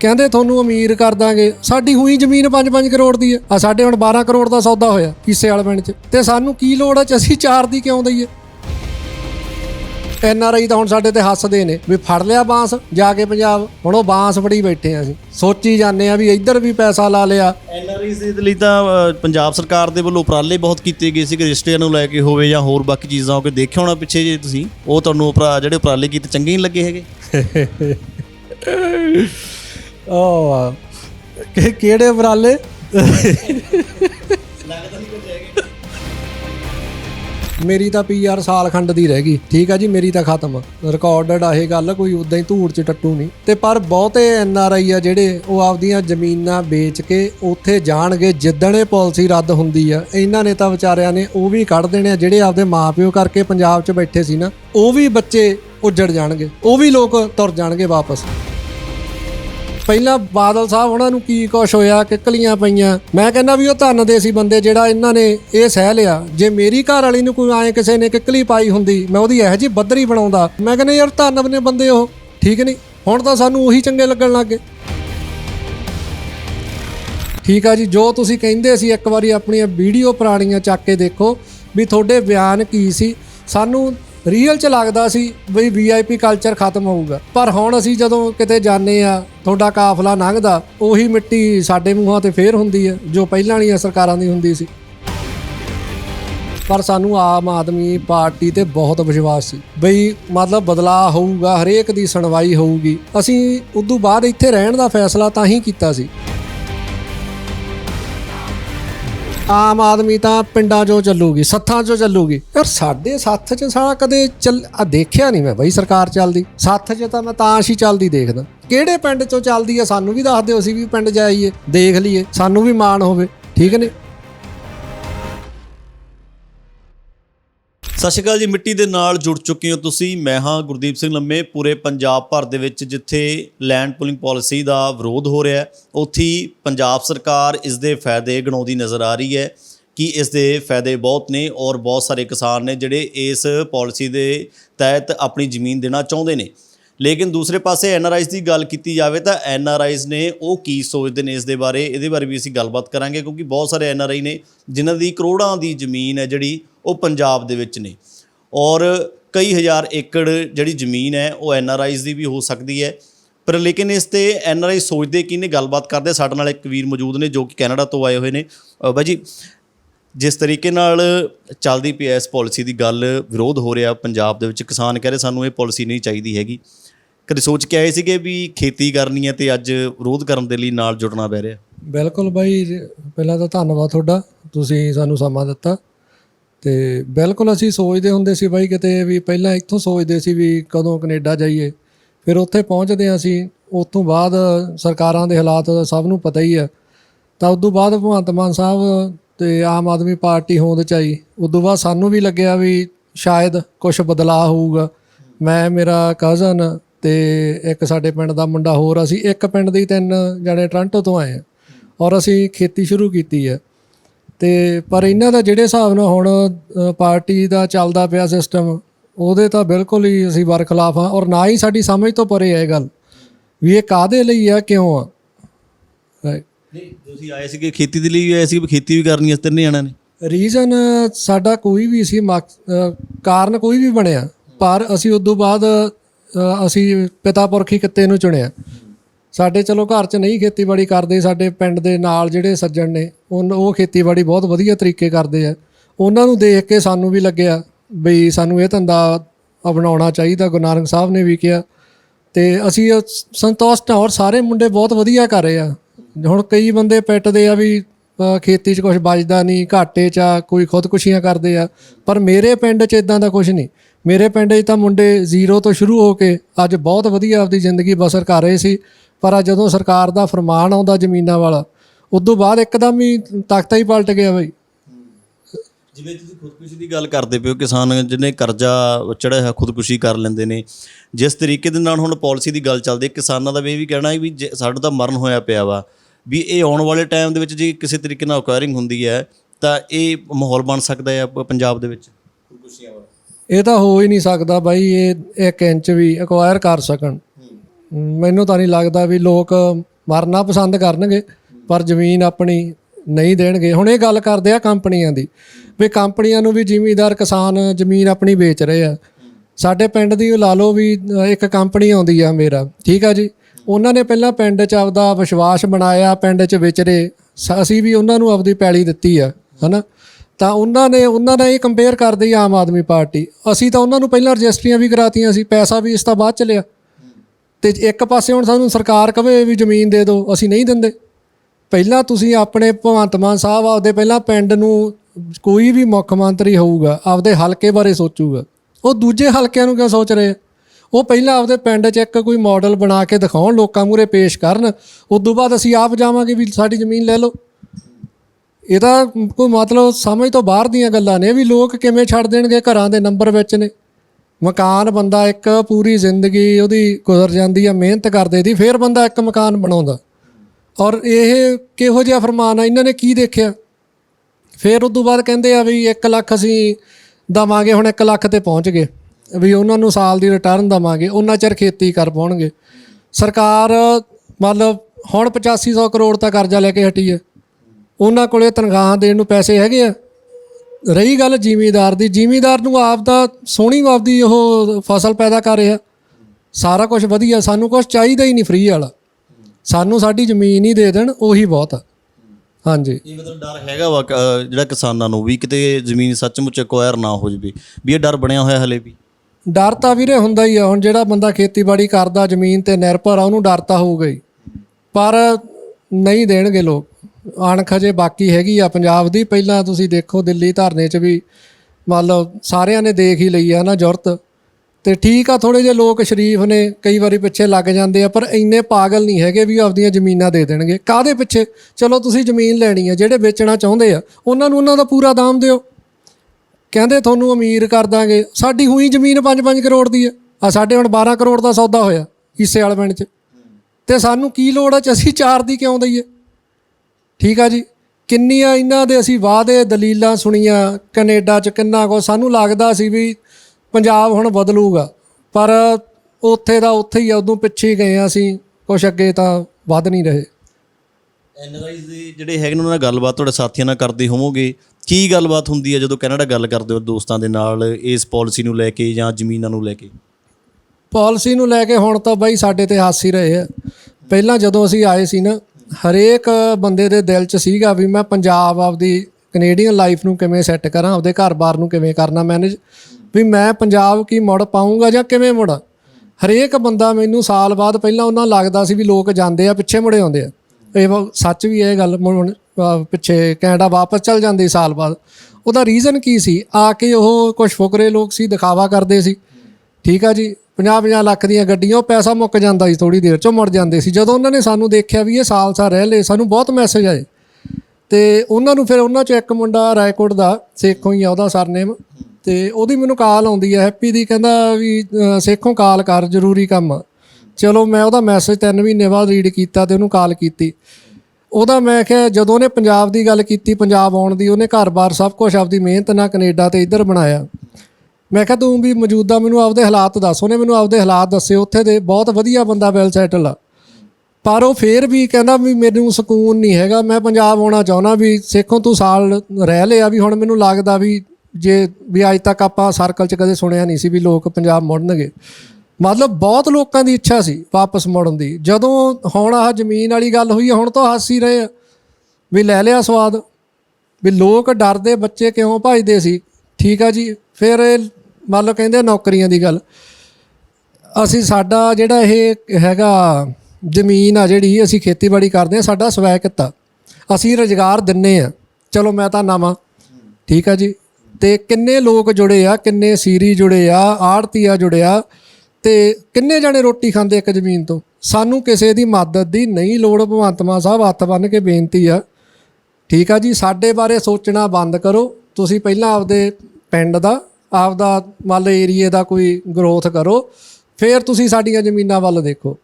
ਕਹਿੰਦੇ ਤੁਹਾਨੂੰ ਅਮੀਰ ਕਰ ਦਾਂਗੇ। ਸਾਡੀ ਹੋਈ ਜ਼ਮੀਨ 5-5 ਕਰੋੜ ਦੀ ਹੈ। ਆ ਸਾਡੇ ਹੁਣ 12 ਕਰੋੜ ਦਾ ਸੌਦਾ ਹੋਇਆ ਕੀਸੇ ਵਾਲੇ ਪਿੰਡ 'ਚ। ਤੇ ਸਾਨੂੰ ਕੀ ਲੋੜ ਹੈ ਚ ਅਸੀਂ 4 ਦੀ ਕਿਉਂ ਦਈਏ? ਐਨ ਆਰ ਆਈ ਤਾਂ ਹੁਣ ਸਾਡੇ ਤੇ ਹੱਸਦੇ ਨੇ ਵੀ ਫੜ ਲਿਆ ਬਾਂਸ ਜਾ ਕੇ ਪੰਜਾਬ। ਹੁਣ ਉਹ ਬਾਂਸ ਫੜੀ ਬੈਠੇ ਆ ਅਸੀਂ। ਸੋਚੀ ਜਾਂਦੇ ਆ ਵੀ ਇੱਧਰ ਵੀ ਪੈਸਾ ਲਾ ਲਿਆ। ਐਨਆਰਆਈਜ਼ ਦੇ ਲਈ ਤਾਂ ਪੰਜਾਬ ਸਰਕਾਰ ਦੇ ਵੱਲੋਂ ਉਪਰਾਲੇ ਬਹੁਤ ਕੀਤੇ ਗਏ ਸੀ ਕਿ ਰਜਿਸਟਰੀਆਂ ਨੂੰ ਲੈ ਕੇ ਹੋਵੇ ਜਾਂ ਹੋਰ ਬਾਕੀ ਚੀਜ਼ਾਂ ਹੋ ਕੇ ਦੇਖਿਆ ਹੋਣਾ ਪਿੱਛੇ ਜੇ ਤੁਸੀਂ। ਉਹ ਤੁਹਾਨੂੰ ਉਪਰਾ ਜਿਹੜੇ ਉਪਰਾਲੇ ਕੀਤੇ ਚੰਗੇ ਨਹੀਂ ਲੱਗੇ ਹੈਗੇ? ਓ ਕਿ ਕਿਹੜੇ ਉਪਰਾਲੇ? ਮੇਰੀ ਤਾਂ ਪੀਆਰ ਸਾਲ ਖੰਡ ਦੀ ਰਹਿ ਗਈ। ਠੀਕ ਆ ਜੀ, ਮੇਰੀ ਤਾਂ ਖਤਮ। ਰਿਕਾਰਡਡ ਆ ਇਹ ਗੱਲ, ਕੋਈ ਉਦਾਂ ਹੀ ਧੂੜ ਚ ਟੱਟੂ ਨਹੀਂ। ਤੇ ਪਰ ਬਹੁਤੇ ਐਨ ਆਰ ਆਈ ਆ ਜਿਹੜੇ, ਉਹ ਆਪਦੀਆਂ ਜ਼ਮੀਨਾਂ ਵੇਚ ਕੇ ਉੱਥੇ ਜਾਣਗੇ, ਜਿੱਦਣ ਇਹ ਪਾਲਿਸੀ ਰੱਦ ਹੁੰਦੀ ਆ। ਇਹਨਾਂ ਨੇ ਤਾਂ ਵਿਚਾਰਿਆਂ ਨੇ ਉਹ ਵੀ ਕੱਢ ਦੇਣੇ ਆ, ਜਿਹੜੇ ਆਪਦੇ ਮਾਪਿਓ ਕਰਕੇ ਪੰਜਾਬ 'ਚ ਬੈਠੇ ਸੀ ਨਾ, ਉਹ ਵੀ ਬੱਚੇ ਉੱਜੜ ਜਾਣਗੇ। ਉਹ ਵੀ ਲੋਕ ਤੁਰ ਜਾਣਗੇ ਵਾਪਸ। ਪਹਿਲਾਂ ਬਾਦਲ ਸਾਹਿਬ ਉਹਨਾਂ ਨੂੰ ਕੀ ਕੁਛ ਹੋਇਆ, ਕਿੱਕਲੀਆਂ ਪਈਆਂ। ਮੈਂ ਕਹਿੰਦਾ ਵੀ ਉਹ ਧੰਨ ਦੇ ਸੀ ਬੰਦੇ ਜਿਹੜਾ ਇਹਨਾਂ ਨੇ ਇਹ ਸਹਿ ਲਿਆ। ਜੇ ਮੇਰੀ ਘਰ ਵਾਲੀ ਨੂੰ ਕੋਈ ਆਏ ਕਿਸੇ ਨੇ ਕਿੱਕਲੀ ਪਾਈ ਹੁੰਦੀ, ਮੈਂ ਉਹਦੀ ਇਹੋ ਜੀ ਬੱਦਰੀ ਬਣਾਉਂਦਾ। ਮੈਂ ਕਹਿੰਦਾ ਯਾਰ ਧੰਨ ਨੇ ਬੰਦੇ ਉਹ, ਠੀਕ ਨਹੀਂ? ਹੁਣ ਤਾਂ ਸਾਨੂੰ ਉਹੀ ਚੰਗੇ ਲੱਗਣ ਲੱਗ ਗਏ। ਠੀਕ ਆ ਜੀ, ਜੋ ਤੁਸੀਂ ਕਹਿੰਦੇ ਸੀ, ਇੱਕ ਵਾਰੀ ਆਪਣੀਆਂ ਵੀਡੀਓ ਪੁਰਾਣੀਆਂ ਚੱਕ ਕੇ ਦੇਖੋ ਵੀ ਤੁਹਾਡੇ ਬਿਆਨ ਕੀ ਸੀ। ਸਾਨੂੰ ਰੀਅਲ ਚ ਲੱਗਦਾ ਸੀ ਵੀ ਵੀਆਈਪੀ ਕਲਚਰ ਖਤਮ ਹੋਊਗਾ। ਪਰ ਹੁਣ ਅਸੀਂ ਜਦੋਂ ਕਿਤੇ ਜਾਂਦੇ ਆ ਤੁਹਾਡਾ ਕਾਫਲਾ ਲੰਘਦਾ, ਉਹੀ ਮਿੱਟੀ ਸਾਡੇ ਮੂੰਹਾਂ ਤੇ ਫੇਰ ਹੁੰਦੀ ਹੈ, ਜੋ ਪਹਿਲਾਂ ਵਾਲੀਆਂ ਸਰਕਾਰਾਂ ਦੀ ਹੁੰਦੀ ਸੀ। ਪਰ ਸਾਨੂੰ ਆਮ ਆਦਮੀ ਪਾਰਟੀ ਤੇ ਬਹੁਤ ਵਿਸ਼ਵਾਸ ਸੀ ਬਈ ਮਤਲਬ ਬਦਲਾਅ ਹੋਊਗਾ, ਹਰੇਕ ਦੀ ਸੁਣਵਾਈ ਹੋਊਗੀ। ਅਸੀਂ ਉਦੋਂ ਬਾਅਦ ਇੱਥੇ ਰਹਿਣ ਦਾ ਫੈਸਲਾ ਤਾਂ ਹੀ ਕੀਤਾ ਸੀ। ਆਮ ਆਦਮੀ ਤਾਂ ਪਿੰਡਾਂ 'ਚੋਂ ਚੱਲੂਗੀ, ਸੱਥਾਂ 'ਚੋਂ ਚੱਲੂਗੀ। ਯਾਰ ਸਾਡੇ ਸੱਥ 'ਚ ਸਾਲਾ ਕਦੇ ਚੱਲ ਆ ਦੇਖਿਆ ਨਹੀਂ ਮੈਂ ਬਈ ਸਰਕਾਰ ਚੱਲਦੀ। ਸੱਥ 'ਚ ਤਾਂ ਮੈਂ ਤਾਂ ਅਸੀਂ ਚੱਲਦੀ ਦੇਖਦਾ। ਕਿਹੜੇ ਪਿੰਡ 'ਚੋਂ ਚੱਲਦੀ ਆ ਸਾਨੂੰ ਵੀ ਦੱਸ ਦਿਓ, ਅਸੀਂ ਵੀ ਪਿੰਡ ਜਾਈਏ, ਦੇਖ ਲਈਏ, ਸਾਨੂੰ ਵੀ ਮਾਣ ਹੋਵੇ। ਠੀਕ ਨੇ ਸਤਿ ਸ਼੍ਰੀ ਅਕਾਲ ਜੀ, ਮਿੱਟੀ ਦੇ ਨਾਲ ਜੁੜ ਚੁੱਕੇ ਹੋ ਤੁਸੀਂ। ਮੈਂ ਹਾਂ ਗੁਰਦੀਪ ਸਿੰਘ ਲੰਮੇ, ਪੂਰੇ ਪੰਜਾਬ ਭਰ ਦੇ ਵਿੱਚ ਜਿੱਥੇ ਲੈਂਡ ਪੁਲਿੰਗ ਪਾਲਿਸੀ ਦਾ ਵਿਰੋਧ ਹੋ ਰਿਹਾ ਹੈ, ਉੱਥੇ ਪੰਜਾਬ ਸਰਕਾਰ ਇਸ ਦੇ ਫਾਇਦੇ ਗਣਾਉਂਦੀ ਨਜ਼ਰ ਆ ਰਹੀ ਹੈ ਕਿ ਇਸ ਦੇ ਫਾਇਦੇ ਬਹੁਤ ਨੇ ਔਰ ਬਹੁਤ ਸਾਰੇ ਕਿਸਾਨ ਨੇ ਜਿਹੜੇ ਇਸ ਪਾਲਿਸੀ ਦੇ ਤਹਿਤ ਆਪਣੀ ਜ਼ਮੀਨ ਦੇਣਾ ਚਾਹੁੰਦੇ ਨੇ। ਲੇਕਿਨ ਦੂਸਰੇ ਪਾਸੇ ਐਨਆਰਆਈਜ਼ ਦੀ ਗੱਲ ਕੀਤੀ ਜਾਵੇ ਤਾਂ ਐਨਆਰਆਈਜ਼ ਨੇ ਉਹ ਕੀ ਸੋਚਦੇ ਨੇ ਇਸ ਦੇ ਬਾਰੇ, ਇਹਦੇ ਬਾਰੇ ਵੀ ਅਸੀਂ ਗੱਲਬਾਤ ਕਰਾਂਗੇ ਕਿਉਂਕਿ ਬਹੁਤ ਸਾਰੇ ਐਨਆਰਆਈ ਨੇ, ਜਿਨ੍ਹਾਂ ਦੀ ਕਰੋੜਾਂ ਦੀ ਜ਼ਮੀਨ ਹੈ ਜਿਹੜੀ ਉਹ ਪੰਜਾਬ ਦੇ ਵਿੱਚ ਨੇ। ਔਰ ਕਈ ਹਜ਼ਾਰ ਏਕੜ ਜਿਹੜੀ ਜ਼ਮੀਨ ਹੈ ਉਹ ਐੱਨ ਆਰ ਆਈਜ਼ ਦੀ ਵੀ ਹੋ ਸਕਦੀ ਹੈ। ਪਰ ਲੇਕਿਨ ਇਸ ਤੇ ਐੱਨ ਆਰ ਆਈ ਸੋਚਦੇ ਕਿ ਨੇ ਗੱਲਬਾਤ ਕਰਦੇ? ਸਾਡੇ ਨਾਲ ਇੱਕ ਵੀਰ ਮੌਜੂਦ ਨੇ ਜੋ ਕਿ ਕੈਨੇਡਾ ਤੋਂ ਆਏ ਹੋਏ ਨੇ। ਅ, ਬਾਈ ਜੀ ਜਿਸ ਤਰੀਕੇ ਨਾਲ ਚੱਲਦੀ ਪਈ ਹੈ ਇਸ ਪਾਲਿਸੀ ਦੀ ਗੱਲ ਵਿਰੋਧ ਹੋ ਰਿਹਾ ਪੰਜਾਬ ਦੇ ਵਿੱਚ। ਕਿਸਾਨ ਕਹਿ ਰਹੇ ਸਾਨੂੰ ਇਹ ਪਾਲਿਸੀ ਨਹੀਂ ਚਾਹੀਦੀ ਹੈਗੀ। ਕਦੇ ਸੋਚ ਕੇ ਆਏ ਸੀਗੇ ਵੀ ਖੇਤੀ ਕਰਨੀ ਹੈ ਤੇ ਅੱਜ ਵਿਰੋਧ ਕਰਨ ਦੇ ਲਈ ਨਾਲ ਜੁੜਨਾ ਪੈ ਰਿਹਾ? ਬਿਲਕੁਲ ਬਾਈ ਪਹਿਲਾਂ ਤਾਂ ਧੰਨਵਾਦ ਤੁਹਾਡਾ। ਤੁਸੀਂ ਸਾਨੂੰ ਸਮਾਂ ਦਿੱਤਾ। ਤੇ ਬਿਲਕੁਲ ਅਸੀਂ ਸੋਚਦੇ ਹੁੰਦੇ ਸੀ ਬਾਈ ਕਿਤੇ ਵੀ ਪਹਿਲਾਂ ਇੱਥੋਂ ਸੋਚਦੇ ਸੀ ਵੀ ਕਦੋਂ ਕੈਨੇਡਾ ਜਾਈਏ, ਫਿਰ ਉੱਥੇ ਪਹੁੰਚਦੇ ਹਾਂ ਅਸੀਂ ਉਸ ਤੋਂ ਬਾਅਦ ਸਰਕਾਰਾਂ ਦੇ ਹਾਲਾਤ ਸਭ ਨੂੰ ਪਤਾ ਹੀ ਆ ਤਾਂ ਉਸ ਤੋਂ ਬਾਅਦ ਭਗਵੰਤ ਮਾਨ ਸਾਹਿਬ ਤੇ ਆਮ ਆਦਮੀ ਪਾਰਟੀ ਹੋਂਦ ਚ ਆਈ ਉਸ ਤੋਂ ਬਾਅਦ ਸਾਨੂੰ ਵੀ ਲੱਗਿਆ ਵੀ ਸ਼ਾਇਦ ਕੁਝ ਬਦਲਾਅ ਹੋਊਗਾ। ਮੈਂ, ਮੇਰਾ ਕਜ਼ਨ ਤੇ ਇੱਕ ਸਾਡੇ ਪਿੰਡ ਦਾ ਮੁੰਡਾ ਹੋਰ, ਅਸੀਂ ਇੱਕ ਪਿੰਡ ਦੇ ਤਿੰਨ ਜਣੇ ਟ੍ਰਾਂਟੋ ਤੋਂ ਆਏ ਆ ਔਰ ਅਸੀਂ ਖੇਤੀ ਸ਼ੁਰੂ ਕੀਤੀ ਹੈ। ਤੇ ਪਰ ਇਹਨਾਂ ਦਾ ਜਿਹੜੇ ਹਿਸਾਬ ਨਾਲ ਹੁਣ ਪਾਰਟੀ ਦਾ ਚੱਲਦਾ ਪਿਆ ਸਿਸਟਮ ਉਹਦੇ ਤਾਂ ਬਿਲਕੁਲ ਹੀ ਅਸੀਂ ਵਰਖਲਾਫ ਹਾਂ ਔਰ ਨਾ ਹੀ ਸਾਡੀ ਸਮਝ ਤੋਂ ਪਰੇ ਹੈ ਇਹ ਗੱਲ ਵੀ ਇਹ ਕਾਦੇ ਲਈ ਆ ਕਿਉਂ ਆ. ਨਹੀਂ ਤੁਸੀਂ ਆਏ ਸੀਗੇ ਖੇਤੀ ਦੇ ਲਈ ਵੀ ਆਏ ਸੀ ਵੀ ਖੇਤੀ ਵੀ ਕਰਨੀ ਇਸ ਤਿੰਨੇ ਜਣਿਆਂ ਨੇ। ਰੀਜ਼ਨ ਸਾਡਾ ਕੋਈ ਵੀ ਸੀ ਕਾਰਨ ਕੋਈ ਵੀ ਬਣਿਆ ਪਰ ਅਸੀਂ ਉਦੋਂ ਬਾਅਦ ਅ, ਅਸੀਂ ਪਿਤਾ ਪੁਰਖੀ ਕਿੱਤੇ ਨੂੰ ਚੁਣਿਆ। ਸਾਡੇ ਚਲੋ ਘਰ 'ਚ ਨਹੀਂ ਖੇਤੀਬਾੜੀ ਕਰਦੇ, ਸਾਡੇ ਪਿੰਡ ਦੇ ਨਾਲ ਜਿਹੜੇ ਸੱਜਣ ਨੇ, ਉਨ- ਉਹ ਖੇਤੀਬਾੜੀ ਬਹੁਤ ਵਧੀਆ ਤਰੀਕੇ ਕਰਦੇ ਆ। ਉਹਨਾਂ ਨੂੰ ਦੇਖ ਕੇ ਸਾਨੂੰ ਵੀ ਲੱਗਿਆ ਬਈ ਸਾਨੂੰ ਇਹ ਧੰਦਾ ਅਪਣਾਉਣਾ ਚਾਹੀਦਾ, ਗੁਰੂ ਨਾਨਕ ਸਾਹਿਬ ਨੇ ਵੀ ਕਿਹਾ। ਤੇ ਅਸੀਂ ਉਹ ਸ- ਸੰਤੁਸ਼ਟ ਹਾਂ ਔਰ ਸਾਰੇ ਮੁੰਡੇ ਬਹੁਤ ਵਧੀਆ ਕਰ ਰਹੇ ਆ। ਹੁਣ ਕਈ ਬੰਦੇ ਪਿੱਟਦੇ ਆ ਵੀ ਖੇਤੀ 'ਚ ਕੁਝ ਬਚਦਾ ਨਹੀਂ, ਘਾਟੇ 'ਚ ਆ, ਕੋਈ ਖੁਦਕੁਸ਼ੀਆਂ ਕਰਦੇ ਆ, ਪਰ ਮੇਰੇ ਪਿੰਡ 'ਚ ਇਦਾਂ ਦਾ ਕੁਝ ਨਹੀਂ। ਮੇਰੇ ਪਿੰਡ 'ਚ ਤਾਂ ਮੁੰਡੇ ਜ਼ੀਰੋ ਤੋਂ ਸ਼ੁਰੂ ਹੋ ਕੇ ਅੱਜ ਬਹੁਤ ਵਧੀਆ ਆਪਦੀ ਜ਼ਿੰਦਗੀ ਬਸਰ ਕਰ ਰਹੇ ਸੀ ਪਰ ਆ ਜਦੋਂ ਸਰਕਾਰ ਦਾ ਫਰਮਾਨ ਆਉਂਦਾ ਜ਼ਮੀਨਾਂ ਵਾਲਾ ਉਦੋਂ ਬਾਅਦ ਇੱਕਦਮ ਹੀ ਤਖਤਾ ਹੀ ਪਲਟ ਗਿਆ ਬਈ। ਜਿਵੇਂ ਤੁਸੀਂ ਖੁਦਕੁਸ਼ੀ ਦੀ ਗੱਲ ਕਰਦੇ ਪਿਓ ਕਿਸਾਨ ਜਿਹਨੇ ਕਰਜ਼ਾ ਚੜਿਆ ਹੈ ਖੁਦਕੁਸ਼ੀ ਕਰ ਲੈਂਦੇ ਨੇ ਜਿਸ ਤਰੀਕੇ ਦੇ ਨਾਲ ਹੁਣ ਪਾਲਿਸੀ ਦੀ ਗੱਲ ਚੱਲਦੀ ਹੈ ਕਿਸਾਨਾਂ ਦਾ ਵੀ ਇਹ ਵੀ ਕਹਿਣਾ ਹੈ ਵੀ ਜੇ ਸਾਡਾ ਤਾਂ ਮਰਨ ਹੋਇਆ ਪਿਆ ਵਾ ਵੀ ਇਹ ਆਉਣ ਵਾਲੇ ਟਾਈਮ ਦੇ ਵਿੱਚ ਜੇ ਕਿਸੇ ਤਰੀਕੇ ਨਾਲ ਅਕਵਾਇਰਿੰਗ ਹੁੰਦੀ ਹੈ ਤਾਂ ਇਹ ਮਾਹੌਲ ਬਣ ਸਕਦਾ ਹੈ ਪੰਜਾਬ ਦੇ ਵਿੱਚ? ਖੁਦਕੁਸ਼ੀਆਂ ਵਾਲਾ। ਇਹ ਤਾਂ ਹੋ ਹੀ ਨਹੀਂ ਸਕਦਾ ਬਾਈ, ਇਹ ਇੱਕ ਇੰਚ ਵੀ ਐਕਵਾਇਰ ਕਰ ਸਕਣ। ਮੈਨੂੰ ਤਾਂ ਨਹੀਂ ਲੱਗਦਾ ਵੀ ਲੋਕ ਮਰਨਾ ਪਸੰਦ ਕਰਨਗੇ, ਪਰ ਜ਼ਮੀਨ ਆਪਣੀ ਨਹੀਂ ਦੇਣਗੇ। ਹੁਣ ਇਹ ਗੱਲ ਕਰਦੇ ਆ ਕੰਪਨੀਆਂ ਦੀ, ਵੀ ਕੰਪਨੀਆਂ ਨੂੰ ਵੀ ਜ਼ਿਮੀਂਦਾਰ ਕਿਸਾਨ ਜ਼ਮੀਨ ਆਪਣੀ ਵੇਚ ਰਹੇ ਆ। ਸਾਡੇ ਪਿੰਡ ਦੀ ਲਾ ਲਓ ਵੀ ਇੱਕ ਕੰਪਨੀ ਆਉਂਦੀ ਆ ਮੇਰਾ, ਠੀਕ ਆ ਜੀ? ਉਹਨਾਂ ਨੇ ਪਹਿਲਾਂ ਪਿੰਡ 'ਚ ਆਪਦਾ ਵਿਸ਼ਵਾਸ ਬਣਾਇਆ, ਪਿੰਡ 'ਚ ਵਿਚਰੇ ਅਸੀਂ ਵੀ ਉਹਨਾਂ ਨੂੰ ਆਪਦੀ ਪੈਲੀ ਦਿੱਤੀ ਆ, ਹਨਾ? ਤਾਂ ਉਹਨਾਂ ਨੇ, ਉਹਨਾਂ ਦਾ ਇਹ ਕੰਪੇਅਰ ਕਰਦੇ ਆ ਆਮ ਆਦਮੀ ਪਾਰਟੀ। ਅਸੀਂ ਤਾਂ ਉਹਨਾਂ ਨੂੰ ਪਹਿਲਾਂ ਰਜਿਸਟਰੀਆਂ ਵੀ ਕਰਾਤੀਆਂ ਸੀ, ਪੈਸਾ ਵੀ ਇਸ ਤੋਂ ਬਾਅਦ ਚਲਿਆ। ਤੇ ਇੱਕ ਪਾਸੇ ਹੁਣ ਸਾਨੂੰ ਸਰਕਾਰ ਕਵੇ ਵੀ ਜ਼ਮੀਨ ਦੇ ਦਿਓ, ਅਸੀਂ ਨਹੀਂ ਦਿੰਦੇ। ਪਹਿਲਾਂ ਤੁਸੀਂ ਆਪਣੇ ਭਗਵੰਤ ਮਾਨ ਸਾਹਿਬ ਆਪਦੇ ਪਹਿਲਾਂ ਪਿੰਡ ਨੂੰ ਕੋਈ ਵੀ ਮੁੱਖ ਮੰਤਰੀ ਹੋਊਗਾ, ਆਪਦੇ ਹਲਕੇ ਬਾਰੇ ਸੋਚੂਗਾ। ਉਹ ਦੂਜੇ ਹਲਕਿਆਂ ਨੂੰ ਕਿਉਂ ਸੋਚ ਰਹੇ ਆ? ਉਹ ਪਹਿਲਾਂ ਆਪਦੇ ਪਿੰਡ 'ਚ ਇੱਕ ਕੋਈ ਮਾਡਲ ਬਣਾ ਕੇ ਦਿਖਾਉਣ, ਲੋਕਾਂ ਮੂਰੇ ਪੇਸ਼ ਕਰਨ ਉਸ ਤੋਂ ਬਾਅਦ ਅਸੀਂ ਆਪ ਜਾਵਾਂਗੇ ਵੀ ਸਾਡੀ ਜ਼ਮੀਨ ਲੈ ਲਓ। ਇਹਦਾ ਕੋਈ ਮਤਲਬ ਸਮਝ ਤੋਂ ਬਾਹਰ ਦੀਆਂ ਗੱਲਾਂ ਨੇ ਵੀ ਲੋਕ ਕਿਵੇਂ ਛੱਡ ਦੇਣਗੇ ਘਰਾਂ ਦੇ ਨੰਬਰ ਵਿੱਚ ਨੇ। ਮਕਾਨ ਬੰਦਾ ਇੱਕ ਪੂਰੀ ਜ਼ਿੰਦਗੀ ਉਹਦੀ ਗੁਜ਼ਰ ਜਾਂਦੀ ਆ, ਮਿਹਨਤ ਕਰਦੇ ਦੀ, ਫਿਰ ਬੰਦਾ ਇੱਕ ਮਕਾਨ ਬਣਾਉਂਦਾ। ਔਰ ਇਹ ਕਿਹੋ ਜਿਹਾ ਫਰਮਾਨ ਆ, ਇਹਨਾਂ ਨੇ ਕੀ ਦੇਖਿਆ? ਫਿਰ ਉਸ ਤੋਂ ਬਾਅਦ ਕਹਿੰਦੇ ਆ ਵੀ 1 ਲੱਖ ਅਸੀਂ ਦਵਾਂਗੇ, ਹੁਣ 1 ਲੱਖ ਤੇ ਪਹੁੰਚ ਗਏ। ਵੀ ਉਹਨਾਂ ਨੂੰ ਸਾਲ ਦੀ ਰਿਟਰਨ ਦਵਾਂਗੇ, ਉਹਨਾਂ ਚਿਰ ਖੇਤੀ ਕਰ ਪਾਉਣਗੇ। ਸਰਕਾਰ ਮਤਲਬ ਹੁਣ 8500 ਕਰੋੜ ਦਾ ਕਰਜ਼ਾ ਲੈ ਕੇ ਹਟੀ ਹੈ। ਉਹਨਾਂ ਕੋਲੇ ਤਨਖਾਹਾਂ ਦੇਣ ਨੂੰ ਪੈਸੇ ਹੈਗੇ ਆ। ਰਹੀ ਗੱਲ ਜ਼ਿਮੀਦਾਰ ਦੀ। ਜ਼ਿਮੀਦਾਰ ਨੂੰ ਆਪ ਦਾ ਸੋਹਣੀ ਆਪਦੀ ਉਹ ਫਸਲ ਪੈਦਾ ਕਰ ਰਿਹਾ। ਸਾਰਾ ਕੁਝ ਵਧੀਆ। ਸਾਨੂੰ ਕੁਝ ਚਾਹੀਦਾ ਹੀ ਨਹੀਂ ਫ੍ਰੀ ਵਾਲਾ। ਸਾਨੂੰ ਸਾਡੀ ਜ਼ਮੀਨ ਹੀ ਦੇ ਦੇਣ ਉਹੀ ਬਹੁਤ ਆ। ਹਾਂਜੀ। ਇਹ ਮਤਲਬ ਡਰ ਹੈਗਾ ਵਾ ਕ- ਅਹ ਜਿਹੜਾ ਕਿਸਾਨਾਂ ਨੂੰ ਵੀ ਕਿਤੇ ਜ਼ਮੀਨ ਸੱਚਮੁੱਚ ਐਕਵਾਇਰ ਨਾ ਹੋ ਜਵੇ। ਵੀ ਇਹ ਡਰ ਬਣਿਆ ਹੋਇਆ ਹਲੇ ਵੀ? ਡਰ ਤਾਂ ਵੀਰੇ ਹੁੰਦਾ ਹੀ ਆ। ਹੁਣ ਜਿਹੜਾ ਬੰਦਾ ਖੇਤੀਬਾੜੀ ਕਰਦਾ ਜ਼ਮੀਨ ਤੇ ਨਿਰਭਰ ਆ ਉਹਨੂੰ ਡਰ ਤਾਂ ਹੋਊਗਾ ਹੀ। ਪਰ ਨਹੀਂ ਦੇਣਗੇ ਲੋਕ। ਅਣਖ ਹਜੇ ਬਾਕੀ ਹੈਗੀ ਆ, ਪੰਜਾਬ ਦੀ ਪਹਿਲਾਂ ਤੁਸੀਂ ਦੇਖੋ ਦਿੱਲੀ ਧਰਨੇ 'ਚ ਵੀ ਮੰਨ ਲਓ ਸਾਰਿਆਂ ਨੇ ਦੇਖ ਹੀ ਲਈ ਆ ਨਾ ਜ਼ਰੂਰਤ ਤੇ ਠੀਕ ਆ ਥੋੜੇ ਜਿਹੇ ਲੋਕ ਸ਼ਰੀਫ ਨੇ, ਕਈ ਵਾਰੀ ਪਿੱਛੇ ਲੱਗ ਜਾਂਦੇ ਆ, ਪਰ ਇੰਨੇ ਪਾਗਲ ਨਹੀਂ ਹੈਗੇ ਵੀ ਉਹ ਆਪਦੀਆਂ ਜ਼ਮੀਨਾਂ ਦੇ ਦੇਣਗੇ। ਕਾਦੇ ਪਿੱਛੇ? ਚਲੋ ਤੁਸੀਂ ਜ਼ਮੀਨ ਲੈਣੀ ਆ, ਜਿਹੜੇ ਵੇਚਣਾ ਚਾਹੁੰਦੇ ਆ, ਉਹਨਾਂ ਨੂੰ ਉਹਨਾਂ ਦਾ ਪੂਰਾ ਦਾਮ ਦਿਓ। ਕਹਿੰਦੇ ਤੁਹਾਨੂੰ ਅਮੀਰ ਕਰ ਦਾਂਗੇ। ਸਾਡੀ ਹੋਈ ਜ਼ਮੀਨ 5-5 ਕਰੋੜ ਦੀ ਹੈ ਆ ਸਾਡੇ ਹੁਣ 12 ਕਰੋੜ ਦਾ ਸੌਦਾ ਹੋਇਆ, ਹਿੱਸੇ ਵਾਲੇ ਪਿੰਡ 'ਚ। ਤੇ ਸਾਨੂੰ ਕੀ ਲੋੜ ਆ ਚ ਅਸੀਂ 4 ਦੀ ਕਿਉਂ ਦਈਏ? ਠੀਕ ਆ ਜੀ? ਕਿੰਨੀਆਂ ਇਹਨਾਂ ਦੇ ਅਸੀਂ ਵਾਅਦੇ ਦਲੀਲਾਂ ਸੁਣੀਆਂ ਕੈਨੇਡਾ 'ਚ ਕਿੰਨਾ ਕੋ ਸਾਨੂੰ ਲੱਗਦਾ ਸੀ ਵੀ ਪੰਜਾਬ ਹੁਣ ਬਦਲੂਗਾ ਪਰ ਉੱਥੇ ਦਾ ਉੱਥੇ ਹੀ ਆ ਉਦੋਂ ਪਿੱਛੇ ਗਏ ਆ ਅਸੀਂ ਕੁਛ ਅੱਗੇ ਤਾਂ ਵੱਧ ਨਹੀਂ ਰਹੇ। ਐਨਆਰਆਈਜ਼ ਦੇ ਜਿਹੜੇ ਹੈਗੇ ਨੇ ਉਹਨਾਂ ਨਾਲ ਗੱਲਬਾਤ ਤੁਹਾਡੇ ਸਾਥੀਆਂ ਨਾਲ ਕਰਦੇ ਹੋਵੋਗੇ। ਕੀ ਗੱਲਬਾਤ ਹੁੰਦੀ ਹੈ ਜਦੋਂ ਕੈਨੇਡਾ ਗੱਲ ਕਰਦੇ ਹੋ ਦੋਸਤਾਂ ਦੇ ਨਾਲ ਇਸ ਪਾਲਿਸੀ ਨੂੰ ਲੈ ਕੇ ਜਾਂ ਜ਼ਮੀਨਾਂ ਨੂੰ ਲੈ ਕੇ? ਪਾਲਿਸੀ ਨੂੰ ਲੈ ਕੇ ਹੁਣ ਤਾਂ ਬਾਈ ਸਾਡੇ ਤੇ ਹਾਸ ਹੀ ਰਹੇ ਆ। ਪਹਿਲਾਂ ਜਦੋਂ ਅਸੀਂ ਆਏ ਸੀ ਨਾ ਹਰੇਕ ਬੰਦੇ ਦੇ ਦਿਲ 'ਚ ਸੀਗਾ ਵੀ ਮੈਂ ਪੰਜਾਬ ਆਪਦੀ ਕੈਨੇਡੀਅਨ ਲਾਈਫ ਨੂੰ ਕਿਵੇਂ ਸੈੱਟ ਕਰਾਂ, ਆਪਦੇ ਘਰ-ਬਾਰ ਨੂੰ ਕਿਵੇਂ ਕਰਨਾ ਮੈਨੇਜ ਵੀ ਮੈਂ ਪੰਜਾਬ ਕੀ ਮੁੜ ਪਾਉਂਗਾ ਜਾਂ ਕਿਵੇਂ ਮੁੜਾਂ? ਹਰੇਕ ਬੰਦਾ ਮੈਨੂੰ ਸਾਲ ਬਾਅਦ ਪਹਿਲਾਂ ਉਹਨਾਂ ਲੱਗਦਾ ਸੀ ਵੀ ਲੋਕ ਜਾਂਦੇ ਆ, ਪਿੱਛੇ ਮੁੜੇ ਆਉਂਦੇ ਆ। ਇਹ ਵਾ- ਸੱਚ ਵੀ ਇਹ ਗੱਲ ਪਿੱਛੇ ਕੈਨੇਡਾ ਵਾਪਸ ਚਲ ਜਾਂਦੇ ਸਾਲ ਬਾਅਦ। ਉਹਦਾ ਰੀਜ਼ਨ ਕੀ ਸੀ? ਆ ਕੇ ਉਹ ਕੁਝ ਫੁਕਰੇ ਲੋਕ ਸੀ, ਦਿਖਾਵਾ ਕਰਦੇ ਸੀ। ਠੀਕ ਆ ਜੀ? 50-50 ਲੱਖ ਦੀਆਂ ਗੱਡੀਆਂ, ਉਹ ਪੈਸਾ ਮੁੱਕ ਜਾਂਦਾ ਸੀ ਥੋੜੀ ਦੇਰ ਚੋਂ ਮੁੜ ਜਾਂਦੇ ਸੀ। ਜਦੋਂ ਉਹਨਾਂ ਨੇ ਸਾਨੂੰ ਦੇਖਿਆ ਵੀ ਇਹ ਸਾਲ ਸਾਲ ਰਹਿ ਲਏ, ਸਾਨੂੰ ਬਹੁਤ ਮੈਸੇਜ ਆਏ। ਤੇ ਉਹਨਾਂ ਨੂੰ ਫਿਰ ਉਹਨਾਂ ਚੋਂ ਇੱਕ ਮੁੰਡਾ ਰਾਏਕੋਟ ਦਾ, ਸੇਖੋਂ ਹੀ ਆ ਉਹਦਾ ਸਰਨੇਮ ਤੇ ਉਹਦੀ ਮੈਨੂੰ ਕਾਲ ਆਉਂਦੀ ਹੈ ਹੈਪੀ ਦੀ, ਕਹਿੰਦਾ ਵੀ ਸੇਖੋਂ ਕਾਲ ਕਰ, ਜ਼ਰੂਰੀ ਕੰਮ ਆ। ਚਲੋ ਮੈਂ ਉਹਦਾ ਮੈਸੇਜ 3 ਮਹੀਨੇ ਬਾਅਦ ਰੀਡ ਕੀਤਾ ਤੇ ਉਹਨੂੰ ਕਾਲ ਕੀਤੀ। ਉਹਦਾ ਮੈਂ ਕਿਹਾ, ਜਦੋਂ ਉਹਨੇ ਪੰਜਾਬ ਦੀ ਗੱਲ ਕੀਤੀ, ਪੰਜਾਬ ਆਉਣ ਦੀ, ਉਹਨੇ ਘਰ-ਬਾਰ ਸਭ ਕੁਝ ਆਪਦੀ ਮਿਹਨਤ ਨਾਲ ਕੈਨੇਡਾ ਤੇ ਇੱਧਰ ਬਣਾਇਆ। ਮੈਂ ਕਿਹਾ ਤੂੰ ਵੀ ਮੌਜੂਦਾ ਮੈਨੂੰ ਆਪਦੇ ਹਾਲਾਤ ਦੱਸ, ਉਹਨੇ ਮੈਨੂੰ ਆਪਦੇ ਹਾਲਾਤ ਦੱਸੇ, ਉੱਥੇ ਦੇ ਬਹੁਤ ਵਧੀਆ ਬੰਦਾ ਵੈਲ ਸੈਟਲ ਆ। ਪਰ ਉਹ ਫੇਰ ਵੀ ਕਹਿੰਦਾ ਵੀ ਮੈਨੂੰ ਸਕੂਨ ਨਹੀਂ ਹੈਗਾ, ਮੈਂ ਪੰਜਾਬ ਆਉਣਾ ਚਾਹੁੰਦਾ ਵੀ ਸੇਖੋਂ ਤੂੰ ਸਾਲ ਰਹਿ ਲਿਆ ਵੀ ਹੁਣ ਮੈਨੂੰ ਲੱਗਦਾ ਵੀ ਜੇ, ਵੀ ਅੱਜ ਤੱਕ ਆਪਾਂ ਸਰਕਲ 'ਚ ਕਦੇ ਸੁਣਿਆ ਨਹੀਂ ਸੀ ਵੀ ਲੋਕ ਪੰਜਾਬ ਮੁੜਨਗੇ। ਮਤਲਬ ਬਹੁਤ ਲੋਕਾਂ ਦੀ ਇੱਛਾ ਸੀ ਵਾਪਸ ਮੁੜਨ ਦੀ। ਜਦੋਂ ਹੁਣ ਆਹ ਜ਼ਮੀਨ ਵਾਲੀ ਗੱਲ ਹੋਈ ਹੁਣ ਤਾਂ ਹੱਸ ਹੀ ਰਹੇ ਆ। ਵੀ ਲੈ ਲਿਆ ਸਵਾਦ। ਵੀ ਲੋਕ ਡਰਦੇ ਬੱਚੇ ਕਿਉਂ ਭਜਦੇ ਸੀ? ਠੀਕ ਆ ਜੀ, ਫਿਰ ਮੰਨ ਲਓ ਕਹਿੰਦੇ ਨੌਕਰੀਆਂ ਦੀ ਗੱਲ। ਅਸੀਂ ਸਾਡਾ ਜਿਹੜਾ ਇਹ ਹੈਗਾ ਜ਼ਮੀਨ ਆ ਜਿਹੜੀ, ਅਸੀਂ ਖੇਤੀਬਾੜੀ ਕਰਦੇ ਆ, ਸਾਡਾ ਸਵੈ ਕਿੱਤਾ। ਅਸੀਂ ਰੁਜ਼ਗਾਰ ਦਿੰਨੇ ਆ। ਚਲੋ ਮੈਂ ਤਾਂ ਨਾਵਾਂ। ਠੀਕ ਆ ਜੀ। ਤੇ ਕਿੰਨੇ ਲੋਕ ਜੁੜੇ ਆ, ਕਿੰਨੇ ਸੀਰੀ ਜੁੜੇ ਆ, ਆੜਤੀਆ ਜੁੜਿਆ ਤੇ ਕਿੰਨੇ ਜਣੇ ਰੋਟੀ ਖਾਂਦੇ ਇੱਕ ਜ਼ਮੀਨ ਤੋਂ? ਸਾਨੂੰ ਕਿਸੇ ਦੀ ਮਦਦ ਦੀ ਨਹੀਂ ਲੋੜ, ਭਗਵੰਤ ਮਾਨ ਸਾਹਿਬ ਹੱਥ ਬੰਨ ਕੇ ਬੇਨਤੀ ਆ। ਠੀਕ ਆ ਜੀ। ਸਾਡੇ ਬਾਰੇ ਸੋਚਣਾ ਬੰਦ ਕਰੋ। ਤੁਸੀਂ ਪਹਿਲਾਂ ਆਪਦੇ ਪਿੰਡ ਦਾ ਆਪਦਾ ਮੰਨ ਲਓ ਏਰੀਏ ਦਾ ਕੋਈ ਗਰੋਥ ਕਰੋ, ਫਿਰ ਤੁਸੀਂ ਸਾਡੀਆਂ ਜ਼ਮੀਨਾਂ ਵੱਲ ਦੇਖੋ।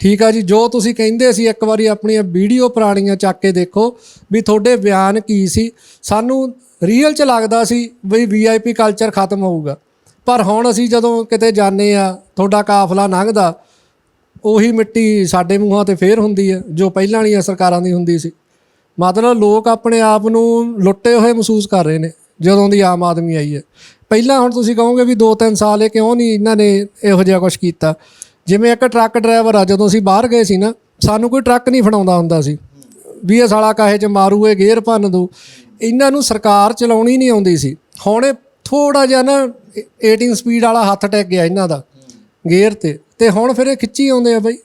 ਠੀਕ ਆ ਜੀ, ਜੋ ਤੁਸੀਂ ਕਹਿੰਦੇ ਸੀ, ਇੱਕ ਵਾਰੀ ਆਪਣੀਆਂ ਵੀਡੀਓ ਪੁਰਾਣੀਆਂ ਚੱਕ ਕੇ ਦੇਖੋ ਵੀ ਤੁਹਾਡੇ ਬਿਆਨ ਕੀ ਸੀ। ਸਾਨੂੰ ਰੀਅਲ ਚ ਲੱਗਦਾ ਸੀ ਵੀ ਵੀਆਈਪੀ ਕਲਚਰ ਖਤਮ ਹੋਊਗਾ। ਪਰ ਹੁਣ ਅਸੀਂ ਜਦੋਂ ਕਿਤੇ ਜਾਂਦੇ ਆ, ਤੁਹਾਡਾ ਕਾਫਲਾ ਲੰਘਦਾ, ਉਹੀ ਮਿੱਟੀ ਸਾਡੇ ਮੂੰਹਾਂ ਤੇ ਫੇਰ ਹੁੰਦੀ ਹੈ ਜੋ ਪਹਿਲਾਂ ਵਾਲੀਆਂ ਸਰਕਾਰਾਂ ਦੀ ਹੁੰਦੀ ਸੀ। ਮਤਲਬ ਲੋਕ ਆਪਣੇ ਆਪ ਨੂੰ ਲੁੱਟੇ ਹੋਏ ਮਹਿਸੂਸ ਕਰ ਰਹੇ ਨੇ, ਜਦੋਂ ਦੀ ਆਮ ਆਦਮੀ ਆਈ ਹੈ। ਪਹਿਲਾਂ ਹੁਣ ਤੁਸੀਂ ਕਹੋਗੇ ਵੀ 2-3 ਸਾਲ ਇਹ ਕਿਉਂ ਨਹੀਂ ਇਹਨਾਂ ਨੇ ਇਹੋ ਜਿਹਾ ਕੁਝ ਕੀਤਾ? ਜਿਵੇਂ ਇੱਕ ਟਰੱਕ ਡਰਾਈਵਰ ਆ, ਜਦੋਂ ਅਸੀਂ ਬਾਹਰ ਗਏ ਸੀ ਨਾ, ਸਾਨੂੰ ਕੋਈ ਟਰੱਕ ਨਹੀਂ ਫੜਾਉਂਦਾ ਹੁੰਦਾ ਸੀ। ਵੀ ਇਹ ਸਾਲਾ ਕਾਹੇ ਚ ਮਾਰੂ, ਇਹ ਗੇਅਰ ਭੰਨ ਦੂ ਇਹਨਾਂ ਨੂੰ ਸਰਕਾਰ ਚਲਾਉਣੀ ਨਹੀਂ ਆਉਂਦੀ ਸੀ। ਹੁਣ ਇਹ ਥੋੜਾ ਜਿਹਾ ਨਾ 18 ਸਪੀਡ ਵਾਲਾ ਹੱਥ ਟੈਕ ਗਿਆ ਇਹਨਾਂ ਦਾ, ਗੇਅਰ ਤੇ। ਤੇ ਹੁਣ ਫਿਰ ਇਹ ਖਿੱਚੀ ਆਉਂਦੇ ਆ ਬਈ,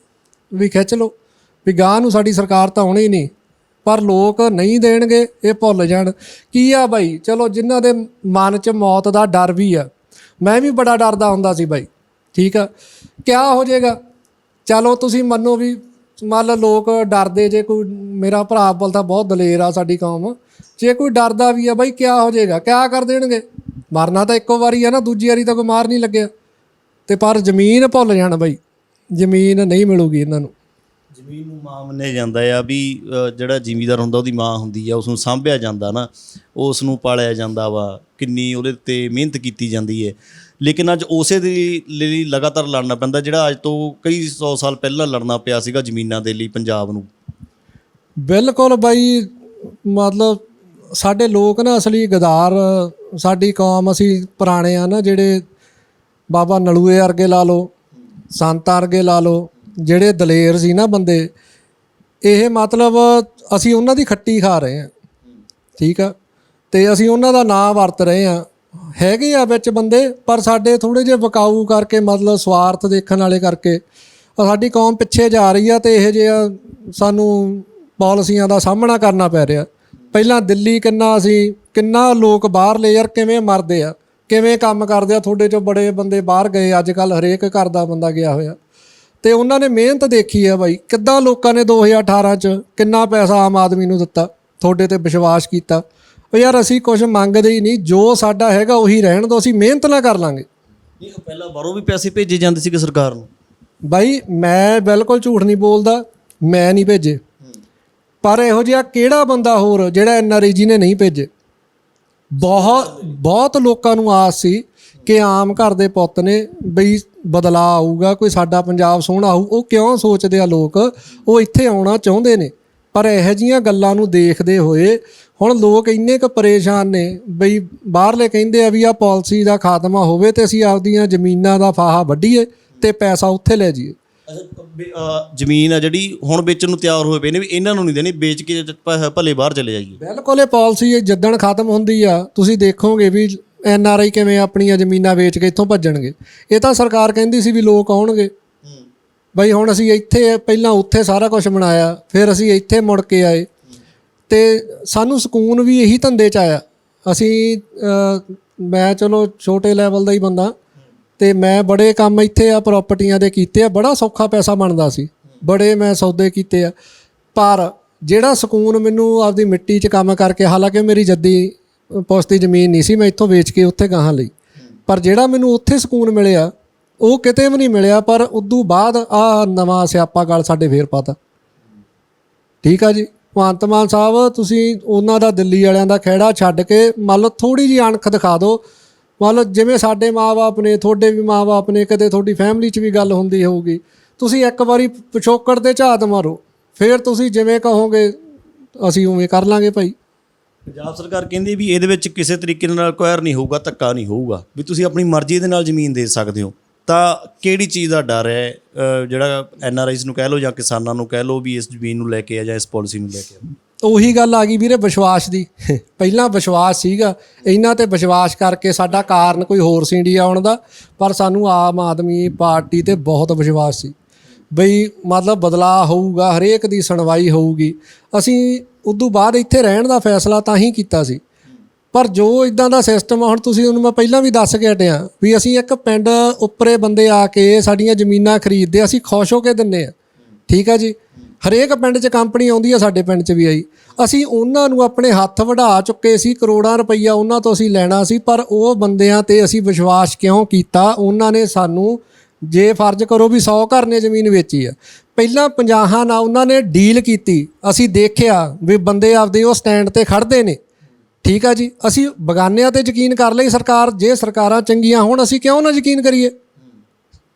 ਵੀ ਖਿੱਚ ਲਓ। ਵੀ ਗਾਂ ਨੂੰ ਸਾਡੀ ਸਰਕਾਰ ਤਾਂ ਆਉਣੀ ਨਹੀਂ। ਪਰ ਲੋਕ ਨਹੀਂ ਦੇਣਗੇ, ਇਹ ਭੁੱਲ ਜਾਣ। ਕੀ ਆ ਬਾਈ? ਚਲੋ ਜਿਨ੍ਹਾਂ ਦੇ ਮਨ 'ਚ ਮੌਤ ਦਾ ਡਰ ਵੀ ਆ, ਮੈਂ ਵੀ ਬੜਾ ਡਰਦਾ ਹੁੰਦਾ ਸੀ ਬਾਈ। ਠੀਕ ਆ? ਕਿਆ ਹੋ ਜਾਏਗਾ? ਚਲੋ ਤੁਸੀਂ ਮੰਨੋ ਵੀ ਮੰਨ ਲੋਕ ਡਰਦੇ, ਜੇ ਕੋਈ ਮੇਰਾ ਭਰਾ ਬੋਲਦਾ ਬਹੁਤ ਦਲੇਰ ਆ ਸਾਡੀ ਕੌਮ। ਜੇ ਕੋਈ ਡਰਦਾ ਵੀ ਆ ਬਾਈ, ਕਿਆ ਹੋ ਜਾਏਗਾ? ਕਿਆ ਕਰ ਦੇਣਗੇ? ਮਰਨਾ ਤਾਂ ਇੱਕੋ ਵਾਰੀ ਆ ਨਾ, ਦੂਜੀ ਵਾਰੀ ਤਾਂ ਕੋਈ ਮਾਰ ਨਹੀਂ ਲੱਗਿਆ। ਤੇ ਪਰ ਜ਼ਮੀਨ ਭੁੱਲ ਜਾਣ ਬਾਈ। ਜ਼ਮੀਨ ਨਹੀਂ ਮਿਲੂਗੀ ਇਹਨਾਂ ਨੂੰ। ਜ਼ਮੀਨ ਨੂੰ ਮਾਂ ਮੰਨਿਆ ਜਾਂਦਾ ਆ ਵੀ ਜਿਹੜਾ ਜ਼ਿਮੀਦਾਰ ਹੁੰਦਾ ਉਹਦੀ ਮਾਂ ਹੁੰਦੀ ਆ ਉਸ ਨੂੰ ਸਾਂਭਿਆ ਜਾਂਦਾ ਨਾ ਉਸ ਨੂੰ ਪਾਲਿਆ ਜਾਂਦਾ ਵਾ, ਕਿੰਨੀ ਉਹਦੇ ਤੇ ਮਿਹਨਤ ਕੀਤੀ ਜਾਂਦੀ ਹੈ ਲੇਕਿਨ ਅੱਜ ਉਸੇ ਦੇ ਲਈ ਲਗਾਤਾਰ ਲੜਨਾ ਪੈਂਦਾ, ਜਿਹੜਾ ਅੱਜ ਤੋਂ ਕਈ ਸੌ ਸਾਲ ਪਹਿਲਾਂ ਲੜਨਾ ਪਿਆ ਸੀਗਾ ਜ਼ਮੀਨਾਂ ਦੇ ਲਈ ਪੰਜਾਬ ਨੂੰ। ਬਿਲਕੁਲ ਬਾਈ, ਮਤਲਬ ਸਾਡੇ ਲੋਕ ਨਾ ਅਸਲੀ ਗਦਾਰ, ਸਾਡੀ ਕੌਮ ਅਸੀਂ ਪੁਰਾਣੇ ਆ ਨਾ, ਜਿਹੜੇ ਬਾਬਾ ਨਲੂਏ ਵਰਗੇ ਲਾ ਲਓ, ਸੰਤਾਂ ਵਰਗੇ ਲਾ ਲਓ ਜਿਹੜੇ ਦਲੇਰ ਸੀ ਨਾ ਬੰਦੇ, ਇਹ ਮਤਲਬ ਅਸੀਂ ਉਹਨਾਂ ਦੀ ਖੱਟੀ ਖਾ ਰਹੇ ਹਾਂ। ਠੀਕ ਆ? ਤੇ ਅਸੀਂ ਉਹਨਾਂ ਦਾ ਨਾਂ ਵਰਤ ਰਹੇ ਹਾਂ। ਹੈਗੇ ਆ ਵਿੱਚ ਬੰਦੇ, ਪਰ ਸਾਡੇ ਥੋੜੇ ਜਿਹੇ ਬਕਾਊ ਕਰਕੇ, ਮਤਲਬ ਸਵਾਰਥ ਦੇਖਣ ਵਾਲੇ ਕਰਕੇ ਸਾਡੀ ਕੌਮ ਪਿੱਛੇ ਜਾ ਰਹੀ ਆ ਤੇ ਇਹ ਜਿਹਾ ਸਾਨੂੰ ਪਾਲਿਸੀਆਂ ਦਾ ਸਾਹਮਣਾ ਕਰਨਾ ਪੈ ਰਿਹਾ। ਪਹਿਲਾਂ ਦਿੱਲੀ ਕਿੰਨਾ ਅਸੀਂ ਕਿੰਨਾ ਲੋਕ ਬਾਹਰਲੇ ਯਾਰ ਕਿਵੇਂ ਮਰਦੇ ਆ, ਕਿਵੇਂ ਕੰਮ ਕਰਦੇ ਆ, ਤੁਹਾਡੇ ਚੋਂ ਬੜੇ ਬੰਦੇ ਬਾਹਰ ਗਏ, ਅੱਜ ਕੱਲ ਹਰੇਕ ਘਰ ਦਾ ਬੰਦਾ ਗਿਆ ਹੋਇਆ। ਤੇ ਉਹਨਾਂ ਨੇ ਮਿਹਨਤ ਦੇਖੀ ਆ ਬਾਈ। ਕਿੱਦਾਂ ਲੋਕਾਂ ਨੇ 2018 ਚ ਕਿੰਨਾ ਪੈਸਾ ਆਮ ਆਦਮੀ ਨੂੰ ਦਿੱਤਾ ਤੁਹਾਡੇ ਤੇ ਵਿਸ਼ਵਾਸ ਕੀਤਾ। ਉਹ ਯਾਰ ਅਸੀਂ ਕੁਝ ਮੰਗਦੇ ਹੀ ਨਹੀਂ ਜੋ ਸਾਡਾ ਹੈਗਾ ਉਹੀ ਰਹਿਣ ਦੋ ਅਸੀਂ ਮਿਹਨਤ ਨਾ ਕਰ ਲਾਂਗੇ। ਨਹੀਂ ਪਹਿਲਾਂ ਬਾਹਰੋਂ ਵੀ ਪੈਸੇ ਭੇਜੇ ਜਾਂਦੇ ਸੀਗੇ ਸਰਕਾਰ ਨੂੰ। ਬਾਈ ਮੈਂ ਬਿਲਕੁਲ ਝੂਠ ਨਹੀਂ ਬੋਲਦਾ ਮੈਂ ਨਹੀਂ ਭੇਜੇ। ਪਰ ਇਹੋ ਜਿਹਾ ਕਿਹੜਾ ਬੰਦਾ ਹੋਰ ਜਿਹੜਾ ਐਨਆਰਆਈ ਜੀ ਨੇ ਨਹੀਂ ਭੇਜੇ? ਬਹੁਤ ਬਹੁਤ ਲੋਕਾਂ ਨੂੰ ਆਸ ਸੀ ਕਿ ਆਮ ਘਰ ਦੇ ਪੁੱਤ ਨੇ ਬਈ ਬਦਲਾ ਆਊਗਾ ਕੋਈ ਸਾਡਾ ਪੰਜਾਬ ਸੋਹਣਾ ਆਊ ਉਹ ਕਿਉਂ ਸੋਚਦੇ ਆ ਲੋਕ? ਉਹ ਇੱਥੇ ਆਉਣਾ ਚਾਹੁੰਦੇ ਨੇ। ਪਰ ਇਹੋ ਜੀਆਂ ਗੱਲਾਂ ਨੂੰ ਦੇਖਦੇ ਹੋਏ ਹੁਣ ਲੋਕ ਇੰਨੇ ਕੁ ਪਰੇਸ਼ਾਨ ਨੇ ਬਈ ਬਾਹਰਲੇ ਕਹਿੰਦੇ ਆ ਵੀ ਆ ਪਾਲਿਸੀ ਦਾ ਖਾਤਮਾ ਹੋਵੇ ਤੇ ਅਸੀਂ ਆਪਦੀਆਂ ਜ਼ਮੀਨਾਂ ਦਾ ਫਾਹਾ ਵੱਢੀਏ ਤੇ ਪੈਸਾ ਉੱਥੇ ਲੈ ਜਾਈਏ। ਜ਼ਮੀਨ ਆ ਜਿਹੜੀ ਹੁਣ ਵੇਚਣ ਨੂੰ ਤਿਆਰ ਹੋਏ ਪਏ ਨੇ ਵੀ ਇਹਨਾਂ ਨੂੰ ਨਹੀਂ ਦੇਣੀ ਵੇਚ ਕੇ ਭਲੇ ਬਾਹਰ ਚਲੇ ਜਾਈਏ। ਬਿਲਕੁਲ ਇਹ ਪਾਲਿਸੀ ਜਿੱਦਣ ਖਤਮ ਹੁੰਦੀ ਆ ਤੁਸੀਂ ਦੇਖੋਗੇ ਵੀ ਐਨ ਆਰ ਆਈ ਕਿਵੇਂ ਆਪਣੀਆਂ ਜ਼ਮੀਨਾਂ ਵੇਚ ਕੇ ਇੱਥੋਂ ਭੱਜਣਗੇ? ਇਹ ਤਾਂ ਸਰਕਾਰ ਕਹਿੰਦੀ ਸੀ ਵੀ ਲੋਕ ਆਉਣਗੇ। ਬਈ ਹੁਣ ਅਸੀਂ ਇੱਥੇ ਪਹਿਲਾਂ ਉੱਥੇ ਸਾਰਾ ਕੁਝ ਬਣਾਇਆ, ਫਿਰ ਅਸੀਂ ਇੱਥੇ ਮੁੜ ਕੇ ਆਏ। ਤੇ ਸਾਨੂੰ ਸਕੂਨ ਵੀ ਇਹੀ ਧੰਦੇ 'ਚ ਆਇਆ। ਅਸੀਂ ਮੈਂ ਚਲੋ ਛੋਟੇ ਲੈਵਲ ਦਾ ਹੀ ਬੰਦਾ। ਤੇ ਮੈਂ ਬੜੇ ਕੰਮ ਇੱਥੇ ਆ ਪ੍ਰਾਪਰਟੀਆਂ ਦੇ ਕੀਤੇ ਆ, ਬੜਾ ਸੌਖਾ ਪੈਸਾ ਬਣਦਾ ਸੀ। ਬੜੇ ਮੈਂ ਸੌਦੇ ਕੀਤੇ ਆ। ਪਰ ਜਿਹੜਾ ਸਕੂਨ ਮੈਨੂੰ ਆਪਦੀ ਮਿੱਟੀ 'ਚ ਕੰਮ ਕਰਕੇ, ਹਾਲਾਂਕਿ ਮੇਰੀ ਜੱਦੀ ਪੁਸ਼ਤੀ ਜ਼ਮੀਨ ਨਹੀਂ ਸੀ, ਮੈਂ ਇੱਥੋਂ ਵੇਚ ਕੇ ਉੱਥੇ ਗਾਹਾਂ ਲਈ। ਪਰ ਜਿਹੜਾ ਮੈਨੂੰ ਉੱਥੇ ਸਕੂਨ ਮਿਲਿਆ, ਉਹ ਕਿਤੇ ਵੀ ਨਹੀਂ ਮਿਲਿਆ, ਪਰ ਉਦੋਂ ਬਾਅਦ ਆ ਨਵਾਂ ਸਿਆਪਾ ਗੱਲ ਸਾਡੇ ਫੇਰ ਪਾਤਾ। ਠੀਕ ਆ ਜੀ? ਭਗਵੰਤ ਮਾਨ ਸਾਹਿਬ, ਤੁਸੀਂ ਉਹਨਾਂ ਦਾ ਦਿੱਲੀ ਵਾਲਿਆਂ ਦਾ ਖਹਿੜਾ ਛੱਡ ਕੇ ਮੰਨ ਲਓ ਥੋੜੀ ਜਿਹੀ ਅਣਖ ਦਿਖਾ ਦਿਓ। ਮੰਨ ਲਓ ਜਿਵੇਂ ਸਾਡੇ ਮਾਪੇ ਨੇ, ਤੁਹਾਡੇ ਵੀ ਮਾਪੇ ਨੇ ਕਦੇ ਤੁਹਾਡੀ ਫੈਮਿਲੀ 'ਚ ਵੀ ਗੱਲ ਹੁੰਦੀ ਹੋਊਗੀ। ਤੁਸੀਂ ਇੱਕ ਵਾਰੀ ਪਿਛੋਕੜ ਤੇ ਝਾਤ ਮਾਰੋ। ਫਿਰ ਤੁਸੀਂ ਜਿਵੇਂ ਕਹੋਗੇ, ਅਸੀਂ ਉਵੇਂ ਕਰ ਲਾਂਗੇ ਭਾਈ। ਪੰਜਾਬ ਸਰਕਾਰ ਕਹਿੰਦੀ ਵੀ ਇਹਦੇ ਵਿੱਚ ਕਿਸੇ ਤਰੀਕੇ ਨਾਲ ਕੁਐਰ ਨਹੀਂ ਹੋਊਗਾ, ਧੱਕਾ ਨਹੀਂ ਹੋਊਗਾ। ਵੀ ਤੁਸੀਂ ਆਪਣੀ ਮਰਜ਼ੀ ਦੇ ਨਾਲ ਜ਼ਮੀਨ ਦੇ ਸਕਦੇ ਹੋ। ਤਾਂ ਕਿਹੜੀ ਚੀਜ਼ ਦਾ ਡਰ ਹੈ? ਜਿਹੜਾ ਐਨ ਆਰ ਆਈਜ਼ ਨੂੰ ਕਹਿ ਲਓ ਜਾਂ ਕਿਸਾਨਾਂ ਨੂੰ ਕਹਿ ਲਓ ਵੀ ਇਸ ਜ਼ਮੀਨ ਨੂੰ ਲੈ ਕੇ ਆ ਜਾਂ ਇਸ ਪਾਲਿਸੀ ਨੂੰ ਲੈ ਕੇ ਆ? ਉਹੀ ਗੱਲ ਆ ਗਈ ਵੀਰੇ ਵਿਸ਼ਵਾਸ ਦੀ। ਪਹਿਲਾਂ ਵਿਸ਼ਵਾਸ ਸੀਗਾ। ਇਹਨਾਂ ਤੇ ਵਿਸ਼ਵਾਸ ਕਰਕੇ ਸਾਡਾ ਕਾਰਨ ਕੋਈ ਹੋਰ ਸੀ ਇੰਡੀਆ ਆਉਣ ਦਾ। ਪਰ ਸਾਨੂੰ ਆਮ ਆਦਮੀ ਪਾਰਟੀ ਤੇ ਬਹੁਤ ਵਿਸ਼ਵਾਸ ਸੀ। ਬਈ ਮਤਲਬ ਬਦਲਾਅ ਹੋਊਗਾ, ਹਰੇਕ ਦੀ ਸੁਣਵਾਈ ਹੋਊਗੀ। ਅਸੀਂ ਉਦੋਂ ਬਾਅਦ ਇੱਥੇ ਰਹਿਣ ਦਾ ਫੈਸਲਾ ਤਾਂ ਹੀ ਕੀਤਾ ਸੀ। ਪਰ ਜੋ ਇਦਾਂ ਦਾ ਸਿਸਟਮ ਆ, ਹੁਣ ਤੁਸੀਂ ਉਹਨੂੰ ਮੈਂ ਪਹਿਲਾਂ ਵੀ ਦੱਸ ਕੇ ਹਟਿਆ ਵੀ ਅਸੀਂ ਇੱਕ ਪਿੰਡ ਉੱਪਰੇ ਬੰਦੇ ਆ ਕੇ ਸਾਡੀਆਂ ਜ਼ਮੀਨਾਂ ਖਰੀਦਦੇ, ਅਸੀਂ ਖੁਸ਼ ਹੋ ਕੇ ਦਿੰਨੇ ਆ। ਠੀਕ ਆ ਜੀ? ਹਰੇਕ ਪਿੰਡ 'ਚ ਕੰਪਨੀ ਆਉਂਦੀ ਆ ਸਾਡੇ ਪਿੰਡ 'ਚ ਵੀ ਆਈ। ਅਸੀਂ ਉਹਨਾਂ ਨੂੰ ਆਪਣੇ ਹੱਥ ਵਢਾ ਚੁੱਕੇ ਸੀ, ਕਰੋੜਾਂ ਰੁਪਈਆ ਉਹਨਾਂ ਤੋਂ ਅਸੀਂ ਲੈਣਾ ਸੀ, ਪਰ ਉਹ ਬੰਦਿਆਂ ਤੇ ਅਸੀਂ ਵਿਸ਼ਵਾਸ ਕਿਉਂ ਕੀਤਾ? ਉਹਨਾਂ ਨੇ ਸਾਨੂੰ ਜੇ ਫਰਜ਼ ਕਰੋ ਵੀ 100 ਘਰ ਨੇ ਜ਼ਮੀਨ ਵੇਚੀ ਆ। ਪਹਿਲਾਂ 50 ਨਾਲ ਉਹਨਾਂ ਨੇ ਡੀਲ ਕੀਤੀ। ਅਸੀਂ ਦੇਖਿਆ ਵੀ ਬੰਦੇ ਆਪਦੇ ਉਹ ਸਟੈਂਡ ਤੇ ਖੜਦੇ ਨੇ। ਠੀਕ ਆ ਜੀ? ਅਸੀਂ ਬਗਾਨਿਆਂ ਤੇ ਯਕੀਨ ਕਰ ਲਈ ਸਰਕਾਰ, ਜੇ ਸਰਕਾਰਾਂ ਚੰਗੀਆਂ ਹੋਣ, ਅਸੀਂ ਕਿਉਂ ਨਾ ਯਕੀਨ ਕਰੀਏ?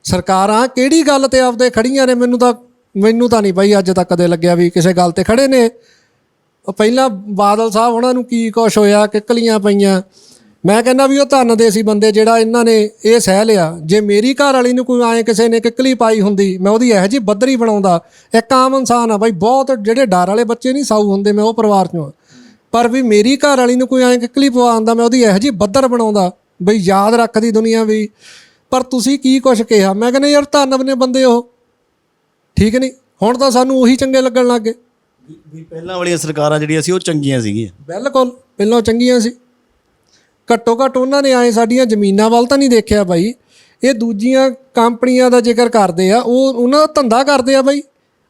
ਸਰਕਾਰਾਂ ਕਿਹੜੀ ਗੱਲ ਤੇ ਆਪਦੇ ਖੜੀਆਂ ਨੇ? ਮੈਨੂੰ ਤਾਂ ਮੈਨੂੰ ਤਾਂ ਨਹੀਂ ਬਾਈ ਅੱਜ ਤੱਕ ਕਦੇ ਲੱਗਿਆ ਵੀ ਕਿਸੇ ਗੱਲ ਤੇ ਖੜੇ ਨੇ। ਪਹਿਲਾਂ ਬਾਦਲ ਸਾਹਿਬ ਉਹਨਾਂ ਨੂੰ ਕੀ ਕੁਛ ਹੋਇਆ, ਕਿੱਕਲੀਆਂ ਪਈਆਂ। ਮੈਂ ਕਹਿੰਦਾ ਵੀ ਉਹ ਧੰਨ ਦੇ ਸੀ ਬੰਦੇ ਜਿਹੜਾ ਇਹਨਾਂ ਨੇ ਇਹ ਸਹਿ ਲਿਆ। ਜੇ ਮੇਰੀ ਘਰ ਵਾਲੀ ਨੂੰ ਕੋਈ ਐਂ ਕਿਸੇ ਨੇ ਕਿੱਕਲੀ ਪਾਈ ਹੁੰਦੀ ਮੈਂ ਉਹਦੀ ਇਹੋ ਜਿਹੀ ਬੱਦਰੀ ਬਣਾਉਂਦਾ। ਇੱਕ ਆਮ ਇਨਸਾਨ ਆ ਬਾਈ ਬਹੁਤ ਜਿਹੜੇ ਡਰ ਵਾਲੇ ਬੱਚੇ ਨਹੀਂ ਸਾਊ ਹੁੰਦੇ ਮੈਂ ਉਹ ਪਰਿਵਾਰ ਚੋਂ ਪਰ ਵੀ ਮੇਰੀ ਘਰ ਵਾਲੀ ਨੂੰ ਕੋਈ ਐਂ ਕਿੱਕਲੀ ਪਵਾਉਂਦਾ ਮੈਂ ਉਹਦੀ ਇਹੋ ਜਿਹੀ ਬੱਦਰ ਬਣਾਉਂਦਾ। ਬਈ ਯਾਦ ਰੱਖਦੀ ਦੁਨੀਆ ਵੀ। ਪਰ ਤੁਸੀਂ ਕੀ ਕੁਛ ਕਿਹਾ? ਮੈਂ ਕਹਿੰਦਾ ਯਾਰ ਧੰਨ ਨੇ ਬੰਦੇ ਉਹ। ਠੀਕ ਨਹੀਂ? ਹੁਣ ਤਾਂ ਸਾਨੂੰ ਉਹੀ ਚੰਗੇ ਲੱਗਣ ਲੱਗ ਵੀ ਪਹਿਲਾਂ ਵਾਲੀਆਂ ਸਰਕਾਰਾਂ ਜਿਹੜੀਆਂ ਸੀ ਉਹ ਚੰਗੀਆਂ ਸੀਗੀਆਂ। ਬਿਲਕੁਲ ਪਹਿਲਾਂ ਚੰਗੀਆਂ ਸੀ। ਘੱਟੋ ਘੱਟ ਉਹਨਾਂ ਨੇ ਆਏ ਸਾਡੀਆਂ ਜ਼ਮੀਨਾਂ ਵੱਲ ਤਾਂ ਨਹੀਂ ਦੇਖਿਆ ਬਾਈ। ਇਹ ਦੂਜੀਆਂ ਕੰਪਨੀਆਂ ਦਾ ਜ਼ਿਕਰ ਕਰਦੇ ਆ, ਉਹ ਉਹਨਾਂ ਦਾ ਧੰਦਾ ਕਰਦੇ ਆ ਬਾਈ।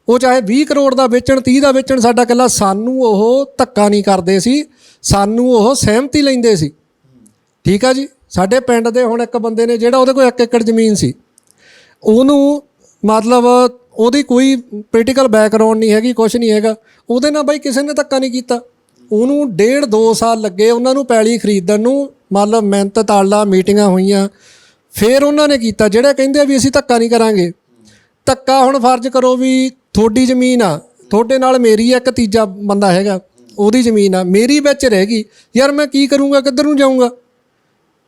ਉਹ ਚਾਹੇ 20 ਕਰੋੜ ਦਾ ਵੇਚਣ 30 ਦਾ ਵੇਚਣ, ਸਾਡਾ ਕੱਲਾ ਸਾਨੂੰ ਉਹ ਧੱਕਾ ਨਹੀਂ ਕਰਦੇ ਸੀ। ਸਾਨੂੰ ਉਹ ਸਹਿਮਤੀ ਲੈਂਦੇ ਸੀ। ਠੀਕ ਆ ਜੀ? ਸਾਡੇ ਪਿੰਡ ਦੇ ਹੁਣ ਇੱਕ ਬੰਦੇ ਨੇ ਜਿਹੜਾ ਉਹਦੇ ਕੋਲ 1 ਏਕੜ ਜ਼ਮੀਨ ਸੀ। ਉਹਨੂੰ ਮਤਲਬ ਉਹਦੀ ਕੋਈ ਪੋਲੀਟੀਕਲ ਬੈਕਗ੍ਰਾਉਂਡ ਨਹੀਂ ਹੈਗੀ ਕੁਝ ਨਹੀਂ ਹੈਗਾ। ਉਹਦੇ ਨਾਲ ਬਾਈ ਕਿਸੇ ਨੇ ਧੱਕਾ ਨਹੀਂ ਕੀਤਾ। ਉਹਨੂੰ ਡੇਢ 2 ਸਾਲ ਲੱਗੇ ਉਹਨਾਂ ਨੂੰ ਪੈਲੀ ਖਰੀਦਣ ਨੂੰ। ਮੰਨ ਲਓ ਮਿਹਨਤ ਤਾਲਾ ਮੀਟਿੰਗਾਂ ਹੋਈਆਂ। ਫਿਰ ਉਹਨਾਂ ਨੇ ਕੀਤਾ। ਜਿਹੜੇ ਕਹਿੰਦੇ ਵੀ ਅਸੀਂ ਧੱਕਾ ਨਹੀਂ ਕਰਾਂਗੇ। ਧੱਕਾ ਹੁਣ ਫਰਜ਼ ਕਰੋ ਵੀ ਤੁਹਾਡੀ ਜ਼ਮੀਨ ਆ। ਤੁਹਾਡੇ ਨਾਲ ਮੇਰੀ ਇੱਕ ਤੀਜਾ ਬੰਦਾ ਹੈਗਾ। ਉਹਦੀ ਜ਼ਮੀਨ ਆ। ਮੇਰੀ ਵਿੱਚ ਰਹਿ ਗਈ। ਯਾਰ ਮੈਂ ਕੀ ਕਰੂੰਗਾ? ਕਿੱਧਰ ਨੂੰ ਜਾਊਂਗਾ?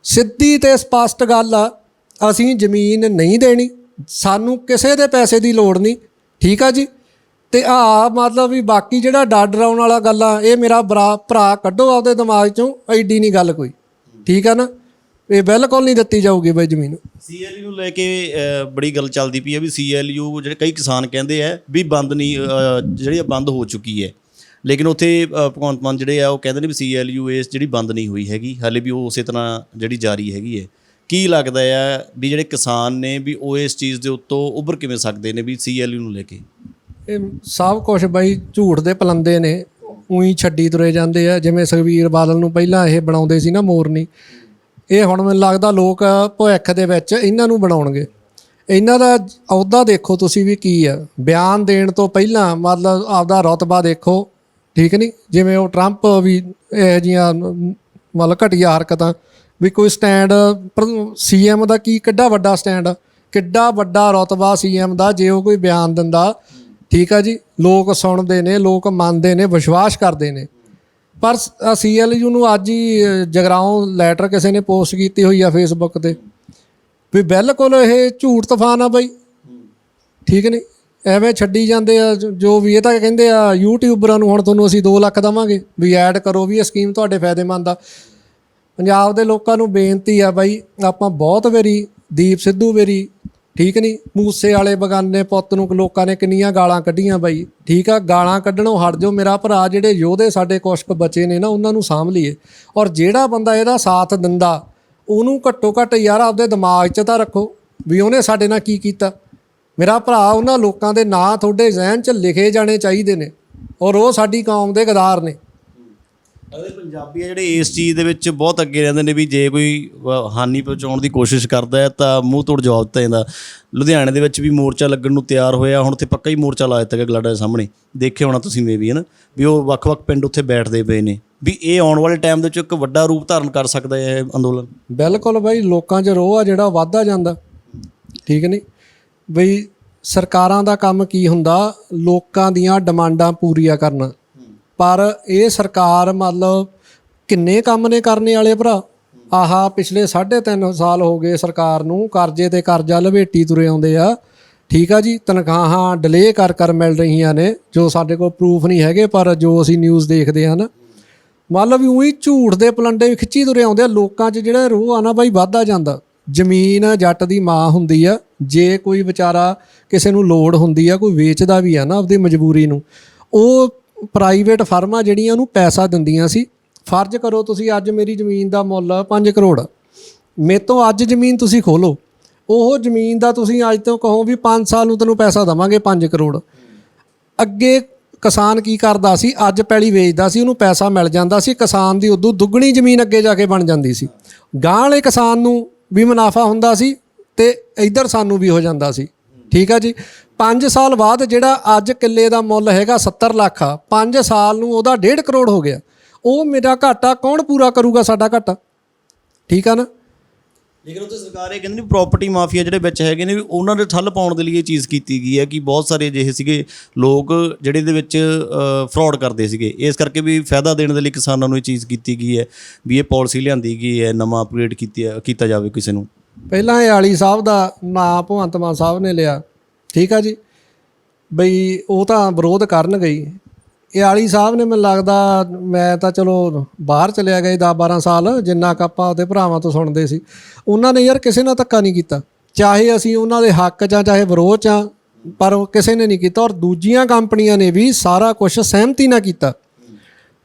ਸਿੱਧੀ ਤੇ ਸਪਸ਼ਟ ਗੱਲ ਆ। ਅਸੀਂ ਜ਼ਮੀਨ ਨਹੀਂ ਦੇਣੀ। ਸਾਨੂੰ ਕਿਸੇ ਦੇ ਪੈਸੇ ਦੀ ਲੋੜ ਨਹੀਂ। ਠੀਕ ਆ ਜੀ? ਤੇ ਆ ਮਤਲਬ ਵੀ ਬਾਕੀ ਜਿਹੜਾ ਡਰ ਡਰਾਉਣ ਵਾਲਾ ਗੱਲ ਆ ਇਹ ਮੇਰਾ ਭਰਾ ਭਰਾ ਕੱਢੋ ਆਪਦੇ ਦਿਮਾਗ ਚੋਂ, ਐਡੀ ਨਹੀਂ ਗੱਲ ਕੋਈ। ਠੀਕ ਆ ਨਾ? ਇਹ ਬਿਲਕੁਲ ਨਹੀਂ ਦਿੱਤੀ ਜਾਊਗੀ ਬਈ ਜ਼ਮੀਨ। ਸੀਐਲਯੂ ਨੂੰ ਲੈ ਕੇ ਬੜੀ ਗੱਲ ਚੱਲਦੀ ਪਈ ਹੈ ਵੀ ਸੀਐਲਯੂ ਜਿਹੜੇ ਕਈ ਕਿਸਾਨ ਕਹਿੰਦੇ ਆ ਵੀ ਬੰਦ ਨਹੀਂ ਜਿਹੜੀ ਆ ਬੰਦ ਹੋ ਚੁੱਕੀ ਹੈ। ਲੇਕਿਨ ਉੱਥੇ ਭਗਵੰਤ ਮਾਨ ਜਿਹੜੇ ਆ ਉਹ ਕਹਿੰਦੇ ਨੇ ਵੀ ਸੀਐਲਯੂ ਇਸ ਜਿਹੜੀ ਬੰਦ ਨਹੀਂ ਹੋਈ ਹੈਗੀ, ਹਾਲੇ ਵੀ ਉਹ ਉਸੇ ਤਰ੍ਹਾਂ ਜਿਹੜੀ ਜਾਰੀ ਹੈਗੀ ਹੈ। ਕੀ ਲੱਗਦਾ ਆ ਵੀ ਜਿਹੜੇ ਕਿਸਾਨ ਨੇ ਵੀ ਉਹ ਇਸ ਚੀਜ਼ ਦੇ ਉੱਤੋਂ ਉੱਭਰ ਕਿਵੇਂ ਸਕਦੇ ਨੇ ਵੀ ਸੀਐਲਯੂ ਨੂੰ ਲੈ ਕੇ? ਇਹ ਸਭ ਕੁਝ ਬਈ ਝੂਠ ਦੇ ਪਲੰਦੇ ਨੇ। ਉਹੀ ਛੱਡੀ ਤੁਰੇ ਜਾਂਦੇ ਆ। ਜਿਵੇਂ ਸੁਖਬੀਰ ਬਾਦਲ ਨੂੰ ਪਹਿਲਾਂ ਇਹ ਬਣਾਉਂਦੇ ਸੀ ਨਾ ਮੋਰਨੀ। ਇਹ ਹੁਣ ਮੈਨੂੰ ਲੱਗਦਾ ਲੋਕ ਭਵਿੱਖ ਦੇ ਵਿੱਚ ਇਹਨਾਂ ਨੂੰ ਬਣਾਉਣਗੇ। ਇਹਨਾਂ ਦਾ ਅਹੁਦਾ ਦੇਖੋ ਤੁਸੀਂ ਵੀ ਕੀ ਆ। ਬਿਆਨ ਦੇਣ ਤੋਂ ਪਹਿਲਾਂ ਮਤਲਬ ਆਪਦਾ ਰਤਬਾ ਦੇਖੋ। ਠੀਕ ਨਹੀਂ ਜਿਵੇਂ ਉਹ ਟਰੰਪ ਵੀ ਇਹ ਜੀਆਂ ਮਤਲਬ ਘਟੀਆ ਹਰਕਤਾਂ। ਵੀ ਕੋਈ ਸਟੈਂਡ ਸੀਐਮ ਦਾ ਕੀ ਕਿੱਡਾ ਵੱਡਾ ਸਟੈਂਡ ਕਿੱਡਾ ਵੱਡਾ ਰਤਬਾ ਸੀਐਮ ਦਾ ਜੇ ਉਹ ਕੋਈ ਬਿਆਨ ਦਿੰਦਾ। ਠੀਕ ਆ ਜੀ? ਲੋਕ ਸੁਣਦੇ ਨੇ ਲੋਕ ਮੰਨਦੇ ਨੇ ਵਿਸ਼ਵਾਸ ਕਰਦੇ ਨੇ। ਪਰ ਸੀਐਲਯੂ ਨੂੰ ਅੱਜ ਹੀ ਅ, ਜਗਰਾਉਂ ਲੈਟਰ ਕਿਸੇ ਨੇ ਪੋਸਟ ਕੀਤੀ ਹੋਈ ਆ ਫੇਸਬੁੱਕ ਤੇ ਵੀ ਬਿਲਕੁਲ ਇਹ ਝੂਠ ਤੂਫਾਨ ਆ ਬਾਈ। ਠੀਕ ਨਹੀਂ ਐਵੇਂ ਛੱਡੀ ਜਾਂਦੇ ਆ ਜੋ- ਵੀ ਇਹ ਤਾਂ ਕਹਿੰਦੇ ਆ ਯੂਟਿਊਬਰਾਂ ਨੂੰ ਹੁਣ ਤੁਹਾਨੂੰ ਅਸੀਂ 2 ਲੱਖ ਦਵਾਂਗੇ ਵੀ ਐਡ ਕਰੋ ਵੀ ਇਹ ਸਕੀਮ ਤੁਹਾਡੇ ਫਾਇਦੇਮੰਦ ਆ। ਪੰਜਾਬ ਦੇ ਲੋਕਾਂ ਨੂੰ ਬੇਨਤੀ ਆ ਬਾਈ ਆਪਾਂ ਬਹੁਤ ਵਾਰੀ ਦੀਪ ਸਿੱਧੂ ਵੇਰੀ ਠੀਕ ਨਹੀਂ? ਮੂਸੇ ਵਾਲੇ ਬਗਾਨੇ ਪੁੱਤ ਨੂੰ ਲੋਕਾਂ ਨੇ ਕਿੰਨੀਆਂ ਗਾਲਾਂ ਕੱਢੀਆਂ ਬਾਈ। ਠੀਕ ਆ, ਗਾਲਾਂ ਕੱਢਣੋਂ ਹਟ ਜਾਓ ਮੇਰਾ ਭਰਾ, ਜਿਹੜੇ ਯੋਧੇ ਸਾਡੇ ਕੁਸ਼ਕ ਬਚੇ ਨੇ ਨਾ, ਉਹਨਾਂ ਨੂੰ ਸਾਂਭ ਲਈਏ। ਔਰ ਜਿਹੜਾ ਬੰਦਾ ਇਹਦਾ ਸਾਥ ਦਿੰਦਾ, ਉਹਨੂੰ ਘੱਟੋ ਘੱਟ ਯਾਰ ਆਪਦੇ ਦਿਮਾਗ 'ਚ ਤਾਂ ਰੱਖੋ ਵੀ ਉਹਨੇ ਸਾਡੇ ਨਾਲ ਕੀ ਕੀਤਾ। ਮੇਰਾ ਭਰਾ, ਉਹਨਾਂ ਲੋਕਾਂ ਦੇ ਨਾਂ ਤੁਹਾਡੇ ਜ਼ਿਹਨ 'ਚ ਲਿਖੇ ਜਾਣੇ ਚਾਹੀਦੇ ਨੇ ਔਰ ਉਹ ਸਾਡੀ ਕੌਮ ਦੇ ਗਦਾਰ ਨੇ। ਅਗਲੇ ਪੰਜਾਬੀ ਆ ਜਿਹੜੇ ਇਸ ਚੀਜ਼ ਦੇ ਵਿੱਚ ਬਹੁਤ ਅੱਗੇ ਰਹਿੰਦੇ ਨੇ ਵੀ ਜੇ ਕੋਈ ਅ, ਹਾਨੀ ਪਹੁੰਚਾਉਣ ਦੀ ਕੋਸ਼ਿਸ਼ ਕਰਦਾ ਹੈ ਤਾਂ ਮੂੰਹ ਤੋੜ ਜਵਾਬ ਦਿੱਤਾ ਜਾਂਦਾ ਲੁਧਿਆਣੇ ਦੇ ਵਿੱਚ ਵੀ ਮੋਰਚਾ ਲੱਗਣ ਨੂੰ ਤਿਆਰ ਹੋਇਆ ਹੁਣ ਤੇ ਪੱਕਾ ਹੀ ਮੋਰਚਾ ਲਾ ਦਿੱਤਾ ਗਿਆ ਗਲਾਡਾ ਦੇ ਸਾਹਮਣੇ। ਦੇਖਿਆ ਹੋਣਾ ਤੁਸੀਂ ਮੇ ਵੀ ਹੈ ਨਾ ਵੀ ਉਹ ਵੱਖ-ਵੱਖ ਪਿੰਡ ਉੱਥੇ ਬੈਠਦੇ ਪਏ ਨੇ। ਵੀ ਇਹ ਆਉਣ ਵਾਲੇ ਟਾਈਮ ਦੇ ਵਿੱਚ ਇੱਕ ਵੱਡਾ ਰੂਪ ਧਾਰਨ ਕਰ ਸਕਦਾ ਹੈ ਇਹ ਅੰਦੋਲਨ? ਬਿਲਕੁਲ ਬਾਈ ਲੋਕਾਂ 'ਚ ਰੋਹ ਆ ਜਿਹੜਾ ਵੱਧਦਾ ਜਾਂਦਾ। ਠੀਕ ਨਹੀਂ? ਬਈ ਸਰਕਾਰਾਂ ਦਾ ਕੰਮ ਕੀ ਹੁੰਦਾ? ਲੋਕਾਂ ਦੀਆਂ ਡਿਮਾਂਡਾਂ ਪੂਰੀਆਂ ਕਰਨਾ। ਪਰ ਇਹ ਸਰਕਾਰ ਮਤਲਬ ਕਿੰਨੇ ਕੰਮ ਨੇ ਕਰਨੇ ਵਾਲੇ ਭਰਾ? ਆਹਾ, ਪਿਛਲੇ 3.5 ਸਾਲ ਹੋ ਗਏ ਸਰਕਾਰ ਨੂੰ, ਕਰਜ਼ੇ ਤੇ ਕਰਜ਼ਾ ਲਵੇਟੀ ਤੁਰੇ ਆਉਂਦੇ ਆ। ਠੀਕ ਆ ਜੀ, ਤਨਖਾਹਾਂ ਡਿਲੇ ਕਰ ਕਰ ਮਿਲ ਰਹੀਆਂ ਨੇ, ਜੋ ਸਾਡੇ ਕੋਲ ਪ੍ਰੂਫ ਨਹੀਂ ਹੈਗੇ, ਪਰ ਜੋ ਅਸੀਂ ਨਿਊਜ਼ ਦੇਖਦੇ ਹਾਂ ਨਾ। ਮੰਨ ਲਓ ਵੀ ਉਹੀ ਝੂਠ ਦੇ ਪਲੰਡੇ ਵੀ ਖਿੱਚੀ ਤੁਰੇ ਆਉਂਦੇ ਆ, ਲੋਕਾਂ 'ਚ ਜਿਹੜਾ ਰੋਹ ਆ ਨਾ ਬਾਈ, ਵੱਧਦਾ ਜਾਂਦਾ। ਜ਼ਮੀਨ ਜੱਟ ਦੀ ਮਾਂ ਹੁੰਦੀ ਆ, ਜੇ ਕੋਈ ਵਿਚਾਰਾ ਕਿਸੇ ਨੂੰ ਲੋੜ ਹੁੰਦੀ ਆ, ਕੋਈ ਵੇਚਦਾ ਵੀ ਆ ਨਾ ਆਪਦੀ ਮਜਬੂਰੀ ਨੂੰ, ਉਹ ਪ੍ਰਾਈਵੇਟ ਫਰਮਾਂ ਜਿਹੜੀਆਂ ਉਹਨੂੰ ਪੈਸਾ ਦਿੰਦੀਆਂ ਸੀ। ਫਰਜ਼ ਕਰੋ ਤੁਸੀਂ ਅੱਜ ਮੇਰੀ ਜ਼ਮੀਨ ਦਾ ਮੁੱਲ 5 ਕਰੋੜ। ਆ। ਮੇਰੇ ਤੋਂ ਅੱਜ ਜ਼ਮੀਨ ਤੁਸੀਂ ਖੋਲੋ। ਉਹ ਜ਼ਮੀਨ ਦਾ ਤੁਸੀਂ ਅੱਜ ਤੋਂ ਕਹੋ ਵੀ 5 ਸਾਲ ਨੂੰ ਤੈਨੂੰ ਪੈਸਾ ਦਵਾਂਗੇ 5 ਕਰੋੜ। ਅੱਗੇ ਕਿਸਾਨ ਕੀ ਕਰਦਾ ਸੀ? ਅੱਜ ਪੈਲੀ ਵੇਚਦਾ ਸੀ, ਉਹਨੂੰ ਪੈਸਾ ਮਿਲ ਜਾਂਦਾ ਸੀ। ਕਿਸਾਨ ਦੀ ਉਦੋਂ ਦੁੱਗਣੀ ਜ਼ਮੀਨ ਅੱਗੇ ਜਾ ਕੇ ਬਣ ਜਾਂਦੀ ਸੀ। ਗਾਂ ਵਾਲੇ ਕਿਸਾਨ ਨੂੰ ਵੀ ਮੁਨਾਫਾ ਹੁੰਦਾ ਸੀ ਤੇ ਇੱਧਰ ਸਾਨੂੰ ਵੀ ਹੋ ਜਾਂਦਾ ਸੀ। ਠੀਕ ਆ ਜੀ? 5 ਸਾਲ ਬਾਅਦ ਜਿਹੜਾ ਅੱਜ ਕਿੱਲੇ ਦਾ ਮੁੱਲ ਹੈਗਾ 70 ਲੱਖ ਆ 5 ਸਾਲ ਨੂੰ ਉਹਦਾ 1.5 ਕਰੋੜ ਹੋ ਗਿਆ। ਉਹ ਮੇਰਾ ਘਾਟਾ ਕੌਣ ਪੂਰਾ ਕਰੂਗਾ ਸਾਡਾ ਘਾਟਾ? ਠੀਕ ਆ ਨਾ? ਲੇਕਿਨ ਉੱਥੇ ਸਰਕਾਰ ਇਹ ਕਹਿੰਦੀ ਨਹੀਂ ਪ੍ਰਾਪਰਟੀ ਮਾਫੀਆ ਜਿਹੜੇ ਵਿੱਚ ਹੈਗੇ ਨੇ ਵੀ ਉਹਨਾਂ ਦੇ ਠੱਲ ਪਾਉਣ ਦੇ ਲਈ ਇਹ ਚੀਜ਼ ਕੀਤੀ ਗਈ ਹੈ ਕਿ ਬਹੁਤ ਸਾਰੇ ਅਜਿਹੇ ਸੀਗੇ ਲੋਕ ਜਿਹੜੇ ਦੇ ਵਿੱਚ ਫਰਾਡ ਕਰਦੇ ਸੀਗੇ। ਇਸ ਕਰਕੇ ਵੀ ਫਾਇਦਾ ਦੇਣ ਦੇ ਲਈ ਕਿਸਾਨਾਂ ਨੂੰ ਇਹ ਚੀਜ਼ ਕੀਤੀ ਗਈ ਹੈ ਵੀ ਇਹ ਪਾਲਿਸੀ ਲਿਆਂਦੀ ਗਈ ਹੈ ਨਵਾਂ ਅਪਗ੍ਰੇਡ ਕੀਤੀ ਕੀਤਾ ਜਾਵੇ ਕਿਸੇ ਨੂੰ। ਪਹਿਲਾਂ ਇਹ ਆਲੀ ਸਾਹਿਬ ਦਾ ਨਾਂ ਭਗਵੰਤ ਮਾਨ ਸਾਹਿਬ ਨੇ ਲਿਆ। ਠੀਕ ਆ ਜੀ? ਬਈ ਉਹ ਤਾਂ ਵਿਰੋਧ ਕਰਨ ਗਈ। ਇਹ ਆਲੀ ਸਾਹਿਬ ਨੇ ਮੈਨੂੰ ਲੱਗਦਾ, ਮੈਂ ਤਾਂ ਚਲੋ ਬਾਹਰ ਚਲਿਆ ਗਏ 10 12 ਸਾਲ, ਜਿੰਨਾ ਕੁ ਆਪਾਂ ਉਹਦੇ ਭਰਾਵਾਂ ਤੋਂ ਸੁਣਦੇ ਸੀ। ਉਹਨਾਂ ਨੇ ਯਾਰ ਕਿਸੇ ਨਾਲ ਧੱਕਾ ਨਹੀਂ ਕੀਤਾ। ਚਾਹੇ ਅਸੀਂ ਉਹਨਾਂ ਦੇ ਹੱਕ 'ਚ ਆ, ਚਾਹੇ ਵਿਰੋਧ 'ਚ ਆ, ਪਰ ਉਹ ਕਿਸੇ ਨੇ ਨਹੀਂ ਕੀਤਾ ਔਰ ਦੂਜੀਆਂ ਕੰਪਨੀਆਂ ਨੇ ਵੀ ਸਾਰਾ ਕੁਝ ਸਹਿਮਤੀ ਨਾਲ ਕੀਤਾ।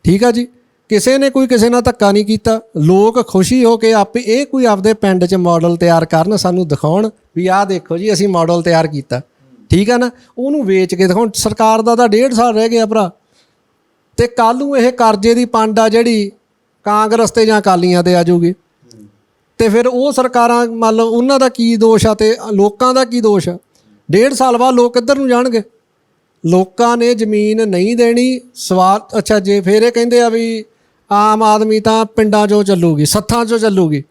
ਠੀਕ ਆ ਜੀ? ਕਿਸੇ ਨੇ ਕੋਈ ਕਿਸੇ ਨਾਲ ਧੱਕਾ ਨਹੀਂ ਕੀਤਾ। ਲੋਕ ਖੁਸ਼ੀ ਹੋ ਕੇ ਆਪੇ, ਇਹ ਕੋਈ ਆਪਦੇ ਪਿੰਡ 'ਚ ਮਾਡਲ ਤਿਆਰ ਕਰਨ ਸਾਨੂੰ ਦਿਖਾਉਣ ਵੀ ਆਹ ਦੇਖੋ ਜੀ, ਅਸੀਂ ਮਾਡਲ ਤਿਆਰ ਕੀਤਾ। ਠੀਕ ਹੈ ਨਾ? ਉਹਨੂੰ ਵੇਚ ਕੇ ਦੇਖੋ ਸਰਕਾਰ ਦਾ ਤਾਂ ਡੇਢ ਸਾਲ ਰਹਿ ਗਿਆ ਭਰਾ। ਤੇ ਕੱਲ ਨੂੰ ਇਹ ਕਰਜ਼ੇ ਦੀ ਪੰਡ ਆ ਜਿਹੜੀ ਕਾਂਗਰਸ ਤੇ ਜਾਂ ਅਕਾਲੀਆਂ ਤੇ ਆ ਜਾਊਗੀ। ਤੇ ਫਿਰ ਉਹ ਸਰਕਾਰਾਂ, ਮੰਨ ਲਓ, ਉਹਨਾਂ ਦਾ ਕੀ ਦੋਸ਼ ਆ ਤੇ ਲੋਕਾਂ ਦਾ ਕੀ ਦੋਸ਼ ਆ? ਡੇਢ ਸਾਲ ਬਾਅਦ ਲੋਕ ਕਿੱਧਰ ਨੂੰ ਜਾਣਗੇ? ਲੋਕਾਂ ਨੇ ਜ਼ਮੀਨ ਨਹੀਂ ਦੇਣੀ। ਸਵਾਰ ਅੱਛਾ, ਜੇ ਫਿਰ ਇਹ ਕਹਿੰਦੇ ਆ ਵੀ ਆਮ ਆਦਮੀ ਤਾਂ ਪਿੰਡਾਂ 'ਚੋਂ ਚੱਲੂਗੀ, ਸੱਥਾਂ 'ਚੋਂ ਚੱਲੂਗੀ।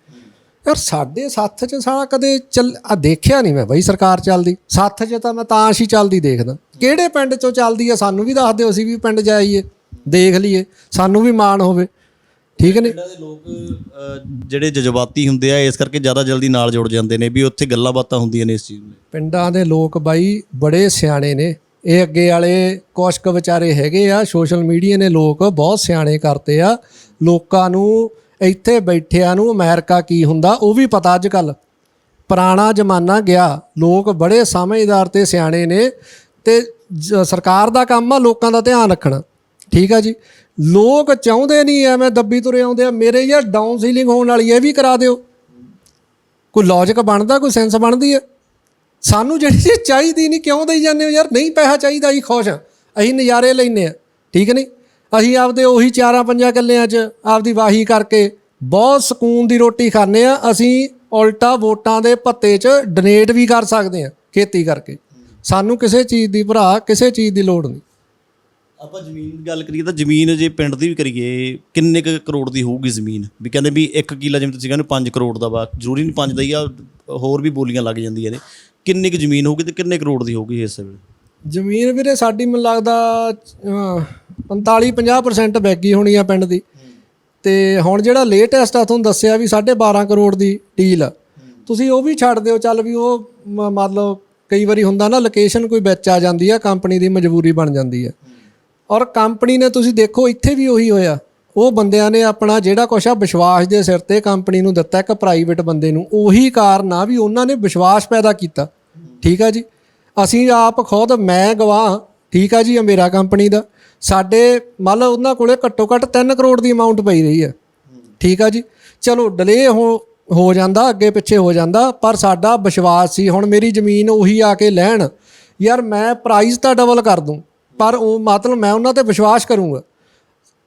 ਯਾਰ ਸਾਡੇ ਸੱਥ 'ਚ ਸਾਲਾ ਕਦੇ ਚੱਲ ਆ ਦੇਖਿਆ ਨਹੀਂ ਮੈਂ ਬਈ ਸਰਕਾਰ ਚੱਲਦੀ। ਸੱਥ 'ਚ ਤਾਂ ਮੈਂ ਤਾਂ ਹੀ ਚੱਲਦੀ ਦੇਖਦਾ। ਕਿਹੜੇ ਪਿੰਡ 'ਚੋਂ ਚੱਲਦੀ ਆ ਸਾਨੂੰ ਵੀ ਦੱਸ ਦਿਓ ਅਸੀਂ ਵੀ ਪਿੰਡ ਜਾਈਏ ਦੇਖ ਲਈਏ ਸਾਨੂੰ ਵੀ ਮਾਣ ਹੋਵੇ। ਠੀਕ ਨੇ? ਪਿੰਡਾਂ ਦੇ ਲੋਕ ਅ, ਜਿਹੜੇ ਜਜ਼ਬਾਤੀ ਹੁੰਦੇ ਆ ਇਸ ਕਰਕੇ ਜ਼ਿਆਦਾ ਜਲਦੀ ਨਾਲ ਜੁੜ ਜਾਂਦੇ ਨੇ ਵੀ ਉੱਥੇ ਗੱਲਾਂ ਬਾਤਾਂ ਹੁੰਦੀਆਂ ਨੇ ਇਸ ਚੀਜ਼ ਨੂੰ। ਪਿੰਡਾਂ ਦੇ ਲੋਕ ਬਾਈ ਬੜੇ ਸਿਆਣੇ ਨੇ। ਇਹ ਅੱਗੇ ਵਾਲੇ ਕੁਛ ਕੁ ਵਿਚਾਰੇ ਹੈਗੇ ਆ ਸੋਸ਼ਲ ਮੀਡੀਆ ਨੇ ਲੋਕ ਬਹੁਤ ਸਿਆਣੇ ਕਰਤੇ ਆ। ਲੋਕਾਂ ਨੂੰ ਇੱਥੇ ਬੈਠਿਆਂ ਨੂੰ ਅਮਰੀਕਾ ਕੀ ਹੁੰਦਾ ਉਹ ਵੀ ਪਤਾ ਅੱਜ ਕੱਲ ਪੁਰਾਣਾ ਜ਼ਮਾਨਾ ਗਿਆ, ਲੋਕ ਬੜੇ ਸਮਝਦਾਰ ਤੇ ਸਿਆਣੇ ਨੇ ਤੇ ਸਰਕਾਰ ਦਾ ਕੰਮ ਆ ਲੋਕਾਂ ਦਾ ਧਿਆਨ ਰੱਖਣਾ। ਠੀਕ ਆ ਜੀ? ਲੋਕ ਚਾਹੁੰਦੇ ਨਹੀਂ ਐਵੇਂ ਦੱਬੀ ਤੁਰੇ ਆਉਂਦੇ ਆ, ਮੇਰੇ ਯਾਰ ਡਾਊਨ ਸੀਲਿੰਗ ਹੋਣ ਵਾਲੀ ਇਹ ਵੀ ਕਰਾ ਦਿਓ। ਕੋਈ ਲੌਜੀਕ ਬਣਦਾ, ਕੋਈ ਸੈਂਸ ਬਣਦੀ ਹੈ ਸਾਨੂੰ ਜਿਹੜੀ ਚੀਜ਼ ਚਾਹੀਦੀ ਨਹੀਂ ਕਿਉਂ ਦੇਈ ਜਾਂਦੇ ਹੋ ਯਾਰ? ਨਹੀਂ, ਪੈਸਾ ਚਾਹੀਦਾ ਜੀ, ਖੁਸ਼ ਹਾਂ ਅਸੀਂ ਨਜ਼ਾਰੇ ਲੈਨੇ ਆ। ਠੀਕ ਨਹੀਂ ਅਸੀਂ ਆਪਦੇ ਉਹੀ ਚਾਰਾਂ ਪੰਜਾਂ ਕਿੱਲਿਆਂ 'ਚ ਆਪਦੀ ਵਾਹੀ ਕਰਕੇ ਬਹੁਤ ਸਕੂਨ ਦੀ ਰੋਟੀ ਖਾਂਦੇ ਆ ਅਸੀਂ ਉਲਟਾ ਵੋਟਾਂ ਦੇ ਭੱਤੇ 'ਚ ਡੋਨੇਟ ਵੀ ਕਰ ਸਕਦੇ ਆ ਖੇਤੀ ਕਰਕੇ। ਸਾਨੂੰ ਕਿਸੇ ਚੀਜ਼ ਦੀ ਭਰਾ, ਕਿਸੇ ਚੀਜ਼ ਦੀ ਲੋੜ ਨਹੀਂ। ਆਪਾਂ ਜ਼ਮੀਨ ਦੀ ਗੱਲ ਕਰੀਏ ਤਾਂ ਜ਼ਮੀਨ ਜੇ ਪਿੰਡ ਦੀ ਵੀ ਕਰੀਏ, ਕਿੰਨੇ ਕੁ ਕਰੋੜ ਦੀ ਹੋਊਗੀ ਜ਼ਮੀਨ? ਵੀ ਕਹਿੰਦੇ ਵੀ 1 ਕਿੱਲਾ ਜਿਵੇਂ ਤੁਸੀਂ ਕਹਿੰਦੇ 5 ਕਰੋੜ ਦਾ ਵਾ, ਜ਼ਰੂਰੀ ਨਹੀਂ 5 ਦਾ ਹੀ ਆ, ਹੋਰ ਵੀ ਬੋਲੀਆਂ ਲੱਗ ਜਾਂਦੀਆਂ ਨੇ। ਕਿੰਨੀ ਕੁ ਜ਼ਮੀਨ ਹੋਊਗੀ ਤੇ ਕਿੰਨੇ ਕਰੋੜ ਦੀ ਹੋਊਗੀ ਇਸ ਵੇਲੇ? ਜ਼ਮੀਨ ਵੀਰੇ ਸਾਡੀ ਮੈਨੂੰ ਲੱਗਦਾ 45-50% ਬੈਗੀ ਹੋਣੀ ਆ ਪਿੰਡ ਦੀ। ਤੇ ਹੁਣ ਜਿਹੜਾ ਲੇਟੈਸਟ ਆ, ਤੁਹਾਨੂੰ ਦੱਸਿਆ ਵੀ 12.5 ਕਰੋੜ ਦੀ ਡੀਲ ਆ। ਤੁਸੀਂ ਉਹ ਵੀ ਛੱਡ ਦਿਓ, ਚੱਲ ਵੀ ਉਹ ਮ- ਮੰਨ ਕਈ ਵਾਰੀ ਹੁੰਦਾ ਨਾ ਲੋਕੇਸ਼ਨ ਕੋਈ ਵਿੱਚ ਆ ਜਾਂਦੀ ਆ ਕੰਪਨੀ ਦੀ ਮਜਬੂਰੀ ਬਣ ਜਾਂਦੀ ਆ। ਔਰ ਕੰਪਨੀ ਨੇ ਤੁਸੀਂ ਦੇਖੋ, ਇੱਥੇ ਵੀ ਉਹੀ ਹੋਇਆ। ਉਹ ਬੰਦਿਆਂ ਨੇ ਆਪਣਾ ਜਿਹੜਾ ਕੁਛ ਆ, ਵਿਸ਼ਵਾਸ ਦੇ ਸਿਰ ਤੇ ਕੰਪਨੀ ਨੂੰ ਦਿੱਤਾ, ਇੱਕ ਪ੍ਰਾਈਵੇਟ ਬੰਦੇ ਨੂੰ। ਉਹੀ ਕਾਰਨ ਆ ਵੀ ਉਹਨਾਂ ਨੇ ਵਿਸ਼ਵਾਸ ਪੈਦਾ ਕੀਤਾ। ਠੀਕ ਆ ਜੀ? ਅਸੀਂ ਆਪ ਖੁਦ, ਮੈਂ ਗਵਾਹ ਠੀਕ ਆ ਜੀ ਅਮੇਰਾ ਕੰਪਨੀ ਦਾ। ਸਾਡੇ ਮੰਨ ਲਓ ਉਹਨਾਂ ਕੋਲੇ ਘੱਟੋ ਘੱਟ 3 ਕਰੋੜ ਦੀ ਅਮਾਉਂਟ ਪਈ ਰਹੀ ਹੈ। ਠੀਕ ਆ ਜੀ। ਚਲੋ ਡਿਲੇ ਹੋ ਹੋ ਜਾਂਦਾ, ਅੱਗੇ ਪਿੱਛੇ ਹੋ ਜਾਂਦਾ, ਪਰ ਸਾਡਾ ਵਿਸ਼ਵਾਸ ਸੀ, ਹੁਣ ਮੇਰੀ ਜ਼ਮੀਨ ਉਹੀ ਆ ਕੇ ਲੈਣ। ਯਾਰ, ਮੈਂ ਪ੍ਰਾਈਸ ਤਾਂ ਡਬਲ ਕਰ ਦੂੰ, ਪਰ ਉਹ ਮਤਲਬ ਮੈਂ ਉਹਨਾਂ ਤੇ ਵਿਸ਼ਵਾਸ ਕਰੂੰਗਾ।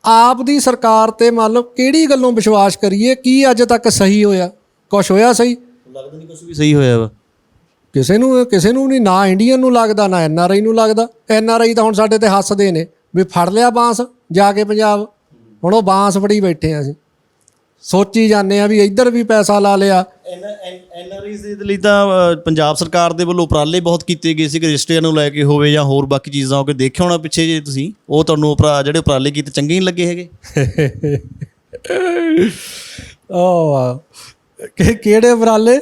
ਆਪ ਦੀ ਸਰਕਾਰ ਤੇ ਮੰਨ ਲਓ ਕਿਹੜੀ ਗੱਲੋਂ ਵਿਸ਼ਵਾਸ ਕਰੀਏ, ਕੀ ਅੱਜ ਤੱਕ ਸਹੀ ਹੋਇਆ? ਕੁਛ ਹੋਇਆ ਸਹੀ? ਲੱਗਦਾ ਨਹੀਂ ਕੁਝ ਵੀ ਸਹੀ ਹੋਇਆ ਵਾ। ਕਿਸੇ ਨੂੰ ਕਿਸੇ ਨੂੰ ਨਹੀਂ ਨਾ ਇੰਡੀਅਨ ਨੂੰ ਲੱਗਦਾ ਨਾ ਐਨ ਆਰ ਆਈ ਨੂੰ ਲੱਗਦਾ। ਐਨ ਆਰ ਆਈ ਤਾਂ ਹੁਣ ਸਾਡੇ ਤੇ ਹੱਸਦੇ ਨੇ ਵੀ ਫੜ ਲਿਆ ਬਾਂਸ ਜਾ ਕੇ ਪੰਜਾਬ। ਹੁਣ ਉਹ ਬਾਂਸ ਫੜੀ ਬੈਠੇ ਆ ਅਸੀਂ। ਸੋਚੀ ਜਾਂਦੇ ਆ ਵੀ ਇੱਧਰ ਵੀ ਪੈਸਾ ਲਾ ਲਿਆ। ਐਨਆਰਆਈਜ਼ ਦੇ ਲਈ ਤਾਂ ਪੰਜਾਬ ਸਰਕਾਰ ਦੇ ਵੱਲੋਂ ਉਪਰਾਲੇ ਬਹੁਤ ਕੀਤੇ ਗਏ ਸੀ ਰਜਿਸਟਰੀਆਂ ਨੂੰ ਲੈ ਕੇ ਹੋਵੇ ਜਾਂ ਹੋਰ ਬਾਕੀ ਚੀਜ਼ਾਂ ਹੋ ਕੇ ਦੇਖਿਆ ਹੋਣਾ ਪਿੱਛੇ ਜੇ ਤੁਸੀਂ। ਉਹ ਤੁਹਾਨੂੰ ਉਪਰਾ ਜਿਹੜੇ ਉਪਰਾਲੇ ਕੀਤੇ ਚੰਗੇ ਨਹੀਂ ਲੱਗੇ ਹੈਗੇ। ਓ ਕਿ ਕਿਹੜੇ ਉਪਰਾਲੇ?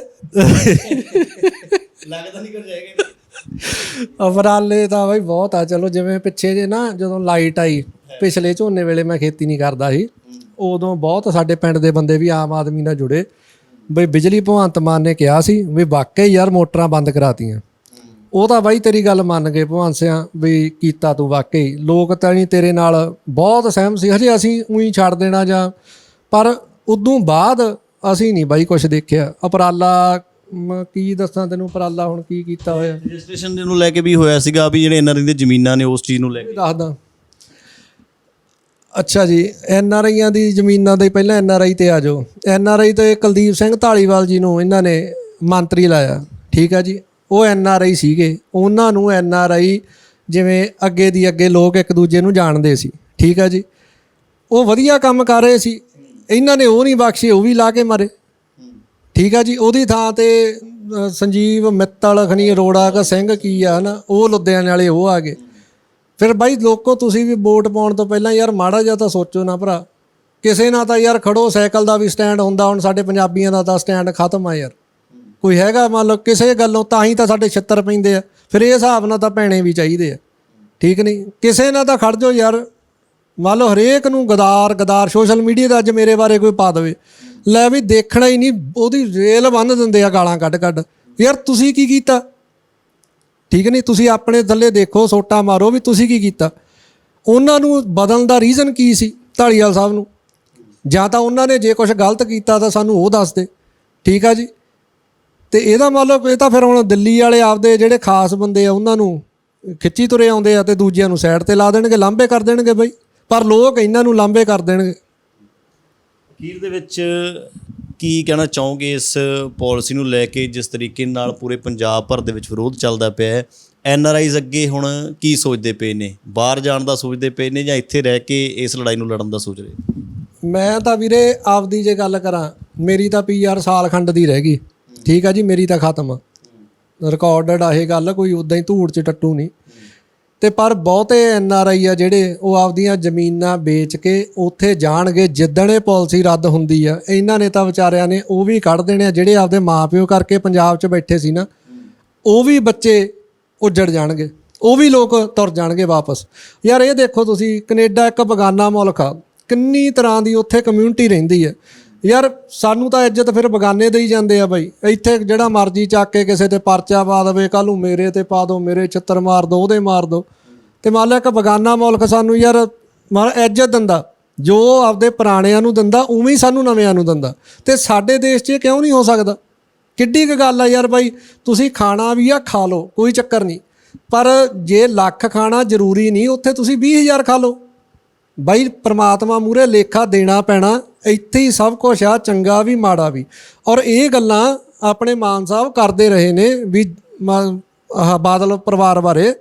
ਲੱਗਦਾ ਨਹੀਂ ਕਰ ਜਾਏਗਾ ਉਪਰਾਲੇ ਤਾਂ ਬਈ ਬਹੁਤ ਆ ਚਲੋ ਜਿਵੇਂ ਪਿੱਛੇ ਜੇ ਨਾ ਜਦੋਂ ਲਾਈਟ ਆਈ ਪਿਛਲੇ ਝੋਨੇ ਵੇਲੇ ਮੈਂ ਖੇਤੀ ਨਹੀਂ ਕਰਦਾ ਸੀ। ਉਦੋਂ ਬਹੁਤ ਸਾਡੇ ਪਿੰਡ ਦੇ ਬੰਦੇ ਵੀ ਆਮ ਆਦਮੀ ਨਾਲ ਜੁੜੇ। ਬਈ ਬਿਜਲੀ ਭਗਵੰਤ ਮਾਨ ਨੇ ਕਿਹਾ ਸੀ ਵੀ ਵਾਕਈ ਯਾਰ ਮੋਟਰਾਂ ਬੰਦ ਕਰਾਤੀਆਂ। ਉਹ ਤਾਂ ਬਾਈ ਤੇਰੀ ਗੱਲ ਮੰਨ ਗਏ ਭਗਵੰਤ ਸਿਆ ਵੀ ਕੀਤਾ ਤੂੰ ਵਾਕਈ। ਲੋਕ ਤਾਂ ਨਹੀਂ ਤੇਰੇ ਨਾਲ ਬਹੁਤ ਸਹਿਮਤ ਸੀ ਹਜੇ ਅਸੀਂ ਉਹੀ ਛੱਡ ਦੇਣਾ ਜਾਂ। ਪਰ ਉਦੋਂ ਬਾਅਦ ਅਸੀਂ ਨਹੀਂ ਬਾਈ ਕੁਝ ਦੇਖਿਆ। ਉਪਰਾਲਾ ਮ, ਕੀ ਦੱਸਾਂ ਤੈਨੂੰ ਉਪਰਾਲਾ ਹੁਣ ਕੀ ਕੀਤਾ ਹੋਇਆ? ਰਜਿਸਟ੍ਰੇਸ਼ਨ ਨੂੰ ਲੈ ਕੇ ਵੀ ਹੋਇਆ ਸੀਗਾ ਵੀ ਜਿਹੜੇ ਐਨਆਰਆਈ ਦੇ ਜ਼ਮੀਨਾਂ ਨੇ ਉਸ ਚੀਜ਼ ਨੂੰ ਲੈ ਕੇ। ਦੱਸਦਾ। ਅੱਛਾ ਜੀ ਐਨ ਆਰ ਆਈਆਂ ਦੀ ਜ਼ਮੀਨਾਂ ਦੇ ਪਹਿਲਾਂ ਐਨ ਆਰ ਆਈ ਤੇ ਆ ਜਾਓ। ਐਨ ਆਰ ਆਈ ਤੇ ਕੁਲਦੀਪ ਸਿੰਘ ਢਾਲੀਵਾਲ ਜੀ ਨੂੰ ਇਹਨਾਂ ਨੇ ਮੰਤਰੀ ਲਾਇਆ ਠੀਕ ਆ ਜੀ? ਉਹ ਐਨ ਆਰ ਆਈ ਸੀਗੇ। ਉਹਨਾਂ ਨੂੰ ਐਨ ਆਰ ਆਈ ਜਿਵੇਂ ਅੱਗੇ ਦੀ ਅੱਗੇ ਲੋਕ ਇੱਕ ਦੂਜੇ ਨੂੰ ਜਾਣਦੇ ਸੀ ਠੀਕ ਆ ਜੀ? ਉਹ ਵਧੀਆ ਕੰਮ ਕਰ ਰਹੇ ਸੀ। ਇਹਨਾਂ ਨੇ ਉਹ ਨਹੀਂ ਬਖਸ਼ੇ ਉਹ ਵੀ ਲਾ ਕੇ ਮਾਰੇ। ਠੀਕ ਆ ਜੀ ਉਹਦੀ ਥਾਂ ਤੇ ਅ, ਸੰਜੀਵ ਮਿੱਤਲ ਖਣੀ ਅਰੋੜਾ ਕਾ ਸਿੰਘ ਕੀ ਆ ਹਨਾ ਉਹ ਲੁਧਿਆਣੇ ਵਾਲੇ ਉਹ ਆ ਗਏ। ਫਿਰ ਬਾਈ ਲੋਕੋ ਤੁਸੀਂ ਵੀ ਵੋਟ ਪਾਉਣ ਤੋਂ ਪਹਿਲਾਂ ਯਾਰ ਮਾੜਾ ਜਿਹਾ ਤਾਂ ਸੋਚੋ ਨਾ ਭਰਾ। ਕਿਸੇ ਨਾਲ ਤਾਂ ਯਾਰ ਖੜੋ ਸਾਈਕਲ ਦਾ ਵੀ ਸਟੈਂਡ ਹੁੰਦਾ ਹੁਣ ਸਾਡੇ ਪੰਜਾਬੀਆਂ ਦਾ ਤਾਂ ਸਟੈਂਡ ਖਤਮ ਆ ਯਾਰ। ਕੋਈ ਹੈਗਾ ਮੰਨ ਲਓ ਕਿਸੇ ਗੱਲੋਂ ਤਾਂ ਹੀ ਤਾਂ ਸਾਡੇ ਛਿੱਤਰ ਪੈਂਦੇ ਆ। ਫਿਰ ਇਹ ਹਿਸਾਬ ਨਾਲ ਤਾਂ ਭੈਣੇ ਵੀ ਚਾਹੀਦੇ ਆ। ਠੀਕ ਨਹੀਂ? ਕਿਸੇ ਨਾਲ ਤਾਂ ਖੜ ਜਾਓ ਯਾਰ। ਮੰਨ ਲਓ ਹਰੇਕ ਨੂੰ ਗਦਾਰ ਗਦਾਰ ਸੋਸ਼ਲ ਮੀਡੀਆ ਦਾ ਅੱਜ ਮੇਰੇ ਬਾਰੇ ਕੋਈ ਪਾ ਦੇਵੇ। ਲੈ ਵੀ ਦੇਖਣਾ ਹੀ ਨਹੀਂ, ਉਹਦੀ ਰੇਲ ਬੰਨ ਦਿੰਦੇ ਆ ਗਾਲਾਂ ਕੱਢ ਕੱਢ। ਯਾਰ ਤੁਸੀਂ ਕੀ ਕੀਤਾ? ਠੀਕ ਨਹੀਂ? ਤੁਸੀਂ ਆਪਣੇ ਥੱਲੇ ਦੇਖੋ, ਸੋਟਾ ਮਾਰੋ ਵੀ ਤੁਸੀਂ ਕੀ ਕੀਤਾ? ਉਹਨਾਂ ਨੂੰ ਬਦਲਣ ਦਾ ਰੀਜ਼ਨ ਕੀ ਸੀ ਢਾਲੀਵਾਲ ਸਾਹਿਬ ਨੂੰ? ਜਾਂ ਤਾਂ ਉਹਨਾਂ ਨੇ ਜੇ ਕੁਝ ਗਲਤ ਕੀਤਾ ਤਾਂ ਸਾਨੂੰ ਉਹ ਦੱਸ ਦੇ। ਠੀਕ ਆ ਜੀ? ਤੇ ਇਹਦਾ ਮਤਲਬ ਇਹ ਤਾਂ ਫਿਰ ਹੁਣ ਦਿੱਲੀ ਵਾਲੇ ਆਪਦੇ ਜਿਹੜੇ ਖਾਸ ਬੰਦੇ ਆ, ਉਹਨਾਂ ਨੂੰ ਖਿੱਚੀ ਤੁਰੇ ਆਉਂਦੇ ਆ ਤੇ ਦੂਜਿਆਂ ਨੂੰ ਸਾਈਡ ਤੇ ਲਾ ਦੇਣਗੇ ਲਾਂਬੇ ਕਰ ਦੇਣਗੇ ਬਈ। ਪਰ ਲੋਕ ਇਹਨਾਂ ਨੂੰ ਲਾਂਬੇ ਕਰ ਦੇਣਗੇ। ਅਖੀਰ ਦੇ ਵਿੱਚ ਕੀ ਕਹਿਣਾ ਚਾਹੋਗੇ ਇਸ ਪਾਲਿਸੀ ਨੂੰ ਲੈ ਕੇ ਜਿਸ ਤਰੀਕੇ ਨਾਲ ਪੂਰੇ ਪੰਜਾਬ ਭਰ ਦੇ ਵਿੱਚ ਵਿਰੋਧ ਚੱਲਦਾ ਪਿਆ ਹੈ? ਐਨ ਆਰ ਆਈਜ਼ ਅੱਗੇ ਹੁਣ ਕੀ ਸੋਚਦੇ ਪਏ ਨੇ? ਬਾਹਰ ਜਾਣ ਦਾ ਸੋਚਦੇ ਪਏ ਨੇ ਜਾਂ ਇੱਥੇ ਰਹਿ ਕੇ ਇਸ ਲੜਾਈ ਨੂੰ ਲੜਨ ਦਾ ਸੋਚ ਰਹੇ? ਮੈਂ ਤਾਂ ਵੀਰੇ ਆਪਦੀ ਜੇ ਗੱਲ ਕਰਾਂ, ਮੇਰੀ ਤਾਂ ਪੀਆਰ ਸਾਲ ਖੰਡ ਦੀ ਰਹਿ ਗਈ। ਠੀਕ ਆ ਜੀ, ਮੇਰੀ ਤਾਂ ਖਤਮ। ਆ ਰਿਕਾਰਡਡ ਆ ਇਹ ਗੱਲ, ਕੋਈ ਉਦਾਂ ਹੀ ਧੂੜ ਚ ਟੱਟੂ ਨਹੀਂ। ਤੇ ਪਰ ਬਹੁਤੇ ਐਨ ਆਰ ਆਈ ਆ ਜਿਹੜੇ ਉਹ ਆਪਦੀਆਂ ਜ਼ਮੀਨਾਂ ਵੇਚ ਕੇ ਉੱਥੇ ਜਾਣਗੇ, ਜਿੱਦਣ ਇਹ ਪਾਲਿਸੀ ਰੱਦ ਹੁੰਦੀ ਆ, ਇਹਨਾਂ ਨੇ ਤਾਂ ਵਿਚਾਰਿਆਂ ਨੇ ਉਹ ਵੀ ਕੱਢ ਦੇਣੇ ਆ, ਜਿਹੜੇ ਆਪਦੇ ਮਾਪਿਓ ਕਰਕੇ ਪੰਜਾਬ 'ਚ ਬੈਠੇ ਸੀ ਨਾ, ਉਹ ਵੀ ਬੱਚੇ ਉੱਜੜ ਜਾਣਗੇ, ਉਹ ਵੀ ਲੋਕ ਤੁਰ ਜਾਣਗੇ ਵਾਪਸ। ਯਾਰ ਇਹ ਦੇਖੋ ਤੁਸੀਂ, ਕੈਨੇਡਾ ਇੱਕ ਬਗਾਨਾ ਮੁਲਕ ਆ, ਕਿੰਨੀ ਤਰ੍ਹਾਂ ਦੀ ਉੱਥੇ ਕਮਿਊਨਿਟੀ ਰਹਿੰਦੀ ਹੈ ਯਾਰ ਸਾਨੂੰ ਤਾਂ ਇੱਜ਼ਤ ਫਿਰ ਬਗਾਨੇ ਦੇਈ ਜਾਂਦੇ ਆ ਬਾਈ। ਇੱਥੇ ਜਿਹੜਾ ਮਰਜ਼ੀ ਚੱਕ ਕੇ ਕਿਸੇ ਤੇ ਪਰਚਾ ਪਾ ਦੇਵੇ ਕੱਲ ਨੂੰ ਮੇਰੇ ਤੇ ਪਾ ਦਿਓ ਮੇਰੇ ਛਿੱਤਰ ਮਾਰ ਦਿਓ ਉਹਦੇ ਮਾਰ ਦਿਓ ਤੇ ਮੰਨ ਲਾ ਇੱਕ ਬਗਾਨਾ ਮੁਲਕ ਸਾਨੂੰ ਯਾਰ ਮਾਰ ਇੱਜ਼ਤ ਦਿੰਦਾ, ਜੋ ਆਪਦੇ ਪੁਰਾਣਿਆਂ ਨੂੰ ਦਿੰਦਾ, ਉਵੇਂ ਹੀ ਸਾਨੂੰ ਨਵਿਆਂ ਨੂੰ ਦਿੰਦਾ। ਤੇ ਸਾਡੇ ਦੇਸ਼ 'ਚ ਇਹ ਕਿਉਂ ਨਹੀਂ ਹੋ ਸਕਦਾ? ਕਿੱਡੀ ਕੁ ਗੱਲ ਆ ਯਾਰ ਬਾਈ, ਤੁਸੀਂ ਖਾਣਾ ਵੀ ਆ ਖਾ ਲਓ, ਕੋਈ ਚੱਕਰ ਨਹੀਂ। ਪਰ ਜੇ ਲੱਖ ਖਾਣਾ ਜ਼ਰੂਰੀ ਨਹੀਂ, ਉੱਥੇ ਤੁਸੀਂ 20000 ਖਾ ਲਓ। ਬਾਈ ਪ੍ਰਮਾਤਮਾ ਮੂਰੇ ਲੇਖਾ ਦੇਣਾ ਪੈਣਾ, ਇੱਥੇ ਹੀ ਸਭ ਕੁਝ ਆ, ਚੰਗਾ ਵੀ, ਮਾੜਾ ਵੀ। ਔਰ ਇਹ ਗੱਲਾਂ ਆਪਣੇ ਮਾਨ ਸਾਹਿਬ ਕਰਦੇ ਰਹੇ ਨੇ ਵੀ ਮ- ਆਹ ਬਾਦਲ ਪਰਿਵਾਰ ਬਾਰੇ,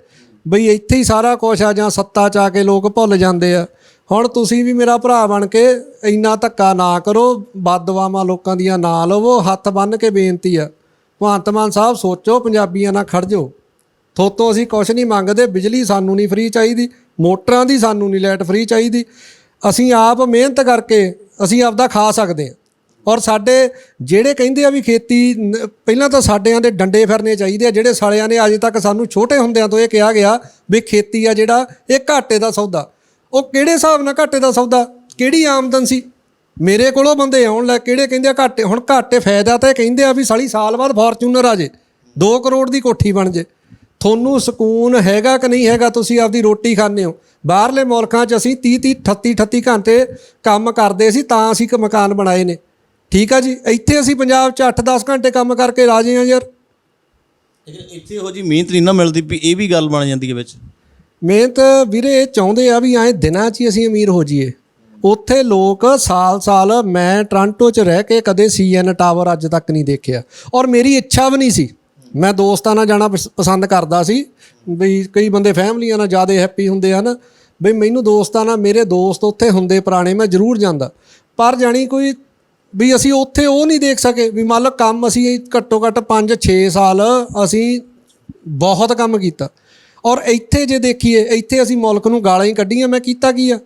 ਬਈ ਇੱਥੇ ਹੀ ਸਾਰਾ ਕੁਝ ਆ ਜਾਂ ਸੱਤਾ ਚ ਆ ਕੇ ਲੋਕ ਭੁੱਲ ਜਾਂਦੇ ਆ। ਹੁਣ ਤੁਸੀਂ ਵੀ ਮੇਰਾ ਭਰਾ ਬਣ ਕੇ ਇੰਨਾ ਧੱਕਾ ਨਾ ਕਰੋ ਬਦਦੁਆਵਾਂ ਲੋਕਾਂ ਦੀਆਂ ਨਾ ਲਵੋ, ਹੱਥ ਬੰਨ ਕੇ ਬੇਨਤੀ ਆ। ਭਗਵੰਤ ਮਾਨ ਸਾਹਿਬ, ਸੋਚੋ, ਪੰਜਾਬੀਆਂ ਨਾਲ ਖੜ ਜਾਓ। ਥੋਤੋਂ ਅਸੀਂ ਕੁਛ ਨਹੀਂ ਮੰਗਦੇ, ਬਿਜਲੀ ਸਾਨੂੰ ਨਹੀਂ ਫ੍ਰੀ ਚਾਹੀਦੀ। ਮੋਟਰਾਂ ਦੀ ਸਾਨੂੰ ਨਹੀਂ ਲਾਈਟ ਫ੍ਰੀ ਚਾਹੀਦੀ। ਅਸੀਂ ਆਪ ਮਿਹਨਤ ਕਰਕੇ ਅਸੀਂ ਆਪਦਾ ਖਾ ਸਕਦੇ ਹਾਂ। ਔਰ ਸਾਡੇ ਜਿਹੜੇ ਕਹਿੰਦੇ ਆ ਵੀ ਖੇਤੀ ਪਹਿਲਾਂ ਤਾਂ ਸਾਡਿਆਂ ਦੇ ਡੰਡੇ ਫਿਰਨੇ ਚਾਹੀਦੇ ਆ, ਜਿਹੜੇ ਸਾਲਿਆਂ ਨੇ ਅਜੇ ਤੱਕ ਸਾਨੂੰ ਛੋਟੇ ਹੁੰਦਿਆਂ ਤੋਂ ਇਹ ਕਿਹਾ ਗਿਆ ਵੀ ਖੇਤੀ ਆ ਜਿਹੜਾ, ਇਹ ਘਾਟੇ ਦਾ ਸੌਦਾ। ਉਹ ਕਿਹੜੇ ਹਿਸਾਬ ਨਾਲ ਘਾਟੇ ਦਾ ਸੌਦਾ? ਕਿਹੜੀ ਆਮਦਨ ਸੀ? ਮੇਰੇ ਕੋਲੋਂ ਬੰਦੇ ਆਉਣ ਲੈ ਕਿਹੜੇ ਕਹਿੰਦੇ ਆ ਘਾਟੇ, ਹੁਣ ਘਾਟੇ ਫਾਇਦਾ ਤਾਂ ਇਹ ਕਹਿੰਦੇ ਆ ਵੀ ਸਾਲੀ ਸਾਲ ਬਾਅਦ ਫੋਰਚੂਨਰ ਆ ਜੇ 2 ਕਰੋੜ ਦੀ ਕੋਠੀ ਬਣ ਜੇ। ਤੁਹਾਨੂੰ ਸਕੂਨ ਹੈਗਾ ਕਿ ਨਹੀਂ ਹੈਗਾ ਤੁਸੀਂ ਆਪਦੀ ਰੋਟੀ ਖਾਂਦੇ ਹੋ। ਬਾਹਰਲੇ ਮੁਲਕਾਂ 'ਚ ਅਸੀਂ 30 30 38 38 ਘੰਟੇ ਕੰਮ ਕਰਦੇ ਸੀ ਤਾਂ ਅਸੀਂ ਇੱਕ ਮਕਾਨ ਬਣਾਏ ਨੇ। ਠੀਕ ਆ ਜੀ? ਇੱਥੇ ਅਸੀਂ ਪੰਜਾਬ 'ਚ 8 10 ਘੰਟੇ ਕੰਮ ਕਰਕੇ ਰਾਜੇ ਆ ਯਾਰ। ਲੇਕਿਨ ਇੱਥੇ ਇਹੋ ਜੀ ਮਿਹਨਤ ਨਹੀਂ ਨਾ ਮਿਲਦੀ ਵੀ ਇਹ ਵੀ ਗੱਲ ਬਣ ਜਾਂਦੀ ਹੈ ਵਿੱਚ। ਮਿਹਨਤ ਵੀਰੇ ਇਹ ਚਾਹੁੰਦੇ ਆ ਵੀ ਐਂ ਦਿਨਾਂ 'ਚ ਹੀ ਅਸੀਂ ਅਮੀਰ ਹੋ ਜਾਈਏ। ਉੱਥੇ ਲੋਕ ਸਾਲ-ਸਾਲ ਮੈਂ ਟ੍ਰਾਂਟੋ 'ਚ ਰਹਿ ਕੇ ਕਦੇ ਸੀਐਨ ਟਾਵਰ ਅੱਜ ਤੱਕ ਨਹੀਂ ਦੇਖਿਆ। ਔਰ ਮੇਰੀ ਇੱਛਾ ਵੀ ਨਹੀਂ ਸੀ ਮੈਂ ਦੋਸਤਾਂ ਨਾਲ ਜਾਣਾ ਪਸ- ਪਸੰਦ ਕਰਦਾ ਸੀ ਵੀ ਕਈ ਬੰਦੇ ਫੈਮਲੀਆਂ ਨਾਲ ਜ਼ਿਆਦਾ ਹੈਪੀ ਹੁੰਦੇ ਹਨ ਵੀ ਮੈਨੂੰ ਦੋਸਤਾਂ ਨਾਲ, ਮੇਰੇ ਦੋਸਤ ਉੱਥੇ ਹੁੰਦੇ ਪੁਰਾਣੇ, ਮੈਂ ਜ਼ਰੂਰ ਜਾਂਦਾ। ਪਰ ਜਾਣੀ ਕੋਈ ਵੀ ਅਸੀਂ ਉੱਥੇ ਉਹ ਨਹੀਂ ਦੇਖ ਸਕੇ ਵੀ ਮੰਨ ਲਓ ਕੰਮ ਅਸੀਂ ਘੱਟੋ ਘੱਟ 5-6 ਸਾਲ ਅਸੀਂ ਬਹੁਤ ਕੰਮ ਕੀਤਾ। ਔਰ ਇੱਥੇ ਜੇ ਦੇਖੀਏ, ਇੱਥੇ ਅਸੀਂ ਮੁਲਕ ਨੂੰ ਗਾਲਾਂ ਹੀ ਕੱਢੀਆਂ, ਮੈਂ ਕੀਤਾ ਕੀ ਆ?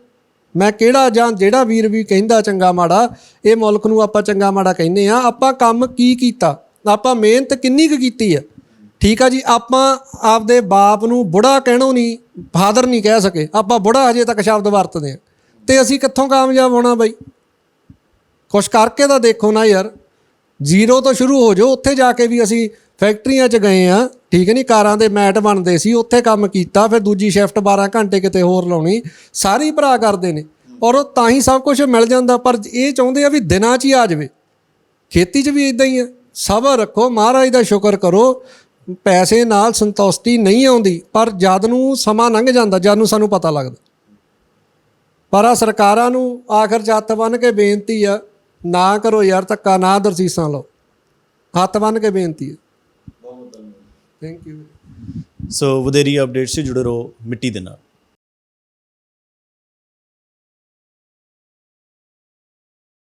ਮੈਂ ਕਿਹੜਾ ਜਾਂ ਜਿਹੜਾ ਵੀਰ ਵੀ ਕਹਿੰਦਾ ਚੰਗਾ ਮਾੜਾ, ਇਹ ਮੁਲਕ ਨੂੰ ਆਪਾਂ ਚੰਗਾ ਮਾੜਾ ਕਹਿੰਦੇ ਆ ਆਪਾਂ ਕੰਮ ਕੀ ਕੀਤਾ? ਆਪਾਂ ਮਿਹਨਤ ਕਿੰਨੀ ਕੁ ਕੀਤੀ ਆ? ਠੀਕ ਆ ਜੀ, ਆਪਾਂ ਆਪਦੇ ਬਾਪ ਨੂੰ ਬੁੜਾ ਕਹਿਣੋਂ ਨਹੀਂ, ਫਾਦਰ ਨਹੀਂ ਕਹਿ ਸਕੇ। ਆਪਾਂ ਬੁੜਾ ਹਜੇ ਤੱਕ ਸ਼ਬਦ ਵਰਤਦੇ ਆ। ਤੇ ਅਸੀਂ ਕਿੱਥੋਂ ਕਾਮਯਾਬ ਹੋਣਾ ਬਾਈ? ਕੁਛ ਕਰਕੇ ਤਾਂ ਦੇਖੋ ਨਾ ਯਾਰ। ਜ਼ੀਰੋ ਤੋਂ ਸ਼ੁਰੂ ਹੋ ਜਾਓ, ਉੱਥੇ ਜਾ ਕੇ ਵੀ ਅਸੀਂ ਫੈਕਟਰੀਆਂ 'ਚ ਗਏ ਆ। ਠੀਕ ਨਹੀਂ ਕਾਰਾਂ ਦੇ ਮੈਟ ਬਣਦੇ ਸੀ, ਉੱਥੇ ਕੰਮ ਕੀਤਾ, ਫਿਰ ਦੂਜੀ ਸ਼ਿਫਟ 12 ਘੰਟੇ ਕਿਤੇ ਹੋਰ ਲਾਉਣੀ। ਸਾਰੀ ਭਰਾ ਕਰਦੇ ਨੇ। ਔਰ ਉਹ ਤਾਂ ਹੀ ਸਭ ਕੁਝ ਮਿਲ ਜਾਂਦਾ, ਪਰ ਇਹ ਚਾਹੁੰਦੇ ਆ ਵੀ ਦਿਨਾਂ 'ਚ ਹੀ ਆ ਜਾਵੇ। ਖੇਤੀ 'ਚ ਵੀ ਇਦਾਂ ਹੀ ਆ। ਸਬਰ ਰੱਖੋ ਮਹਾਰਾਜ ਦਾ ਸ਼ੁਕਰ ਕਰੋ। ਪੈਸੇ ਨਾਲ ਸੰਤੁਸ਼ਟੀ ਨਹੀਂ ਆਉਂਦੀ ਪਰ ਜਦ ਨੂੰ ਸਮਾਂ ਲੰਘ ਜਾਂਦਾ ਜਦ ਨੂੰ ਸਾਨੂੰ ਪਤਾ ਲੱਗਦਾ। ਪਰ ਆ ਸਰਕਾਰਾਂ ਨੂੰ ਆਖਰ 'ਚ ਹੱਥ ਬੰਨ ਕੇ ਬੇਨਤੀ ਆ ਨਾ ਕਰੋ ਯਾਰ ਧੱਕਾ ਨਾ ਦਰਸੀਸਾਂ ਲਓ। ਹੱਥ ਬੰਨ ਕੇ ਬੇਨਤੀ ਹੈ ਥੈਂਕ ਯੂ ਸੋ ਵਧੇਰੀ ਅਪਡੇਟਸ ਜੁੜੇ ਰਹੋ ਮਿੱਟੀ ਦੇ ਨਾਲ।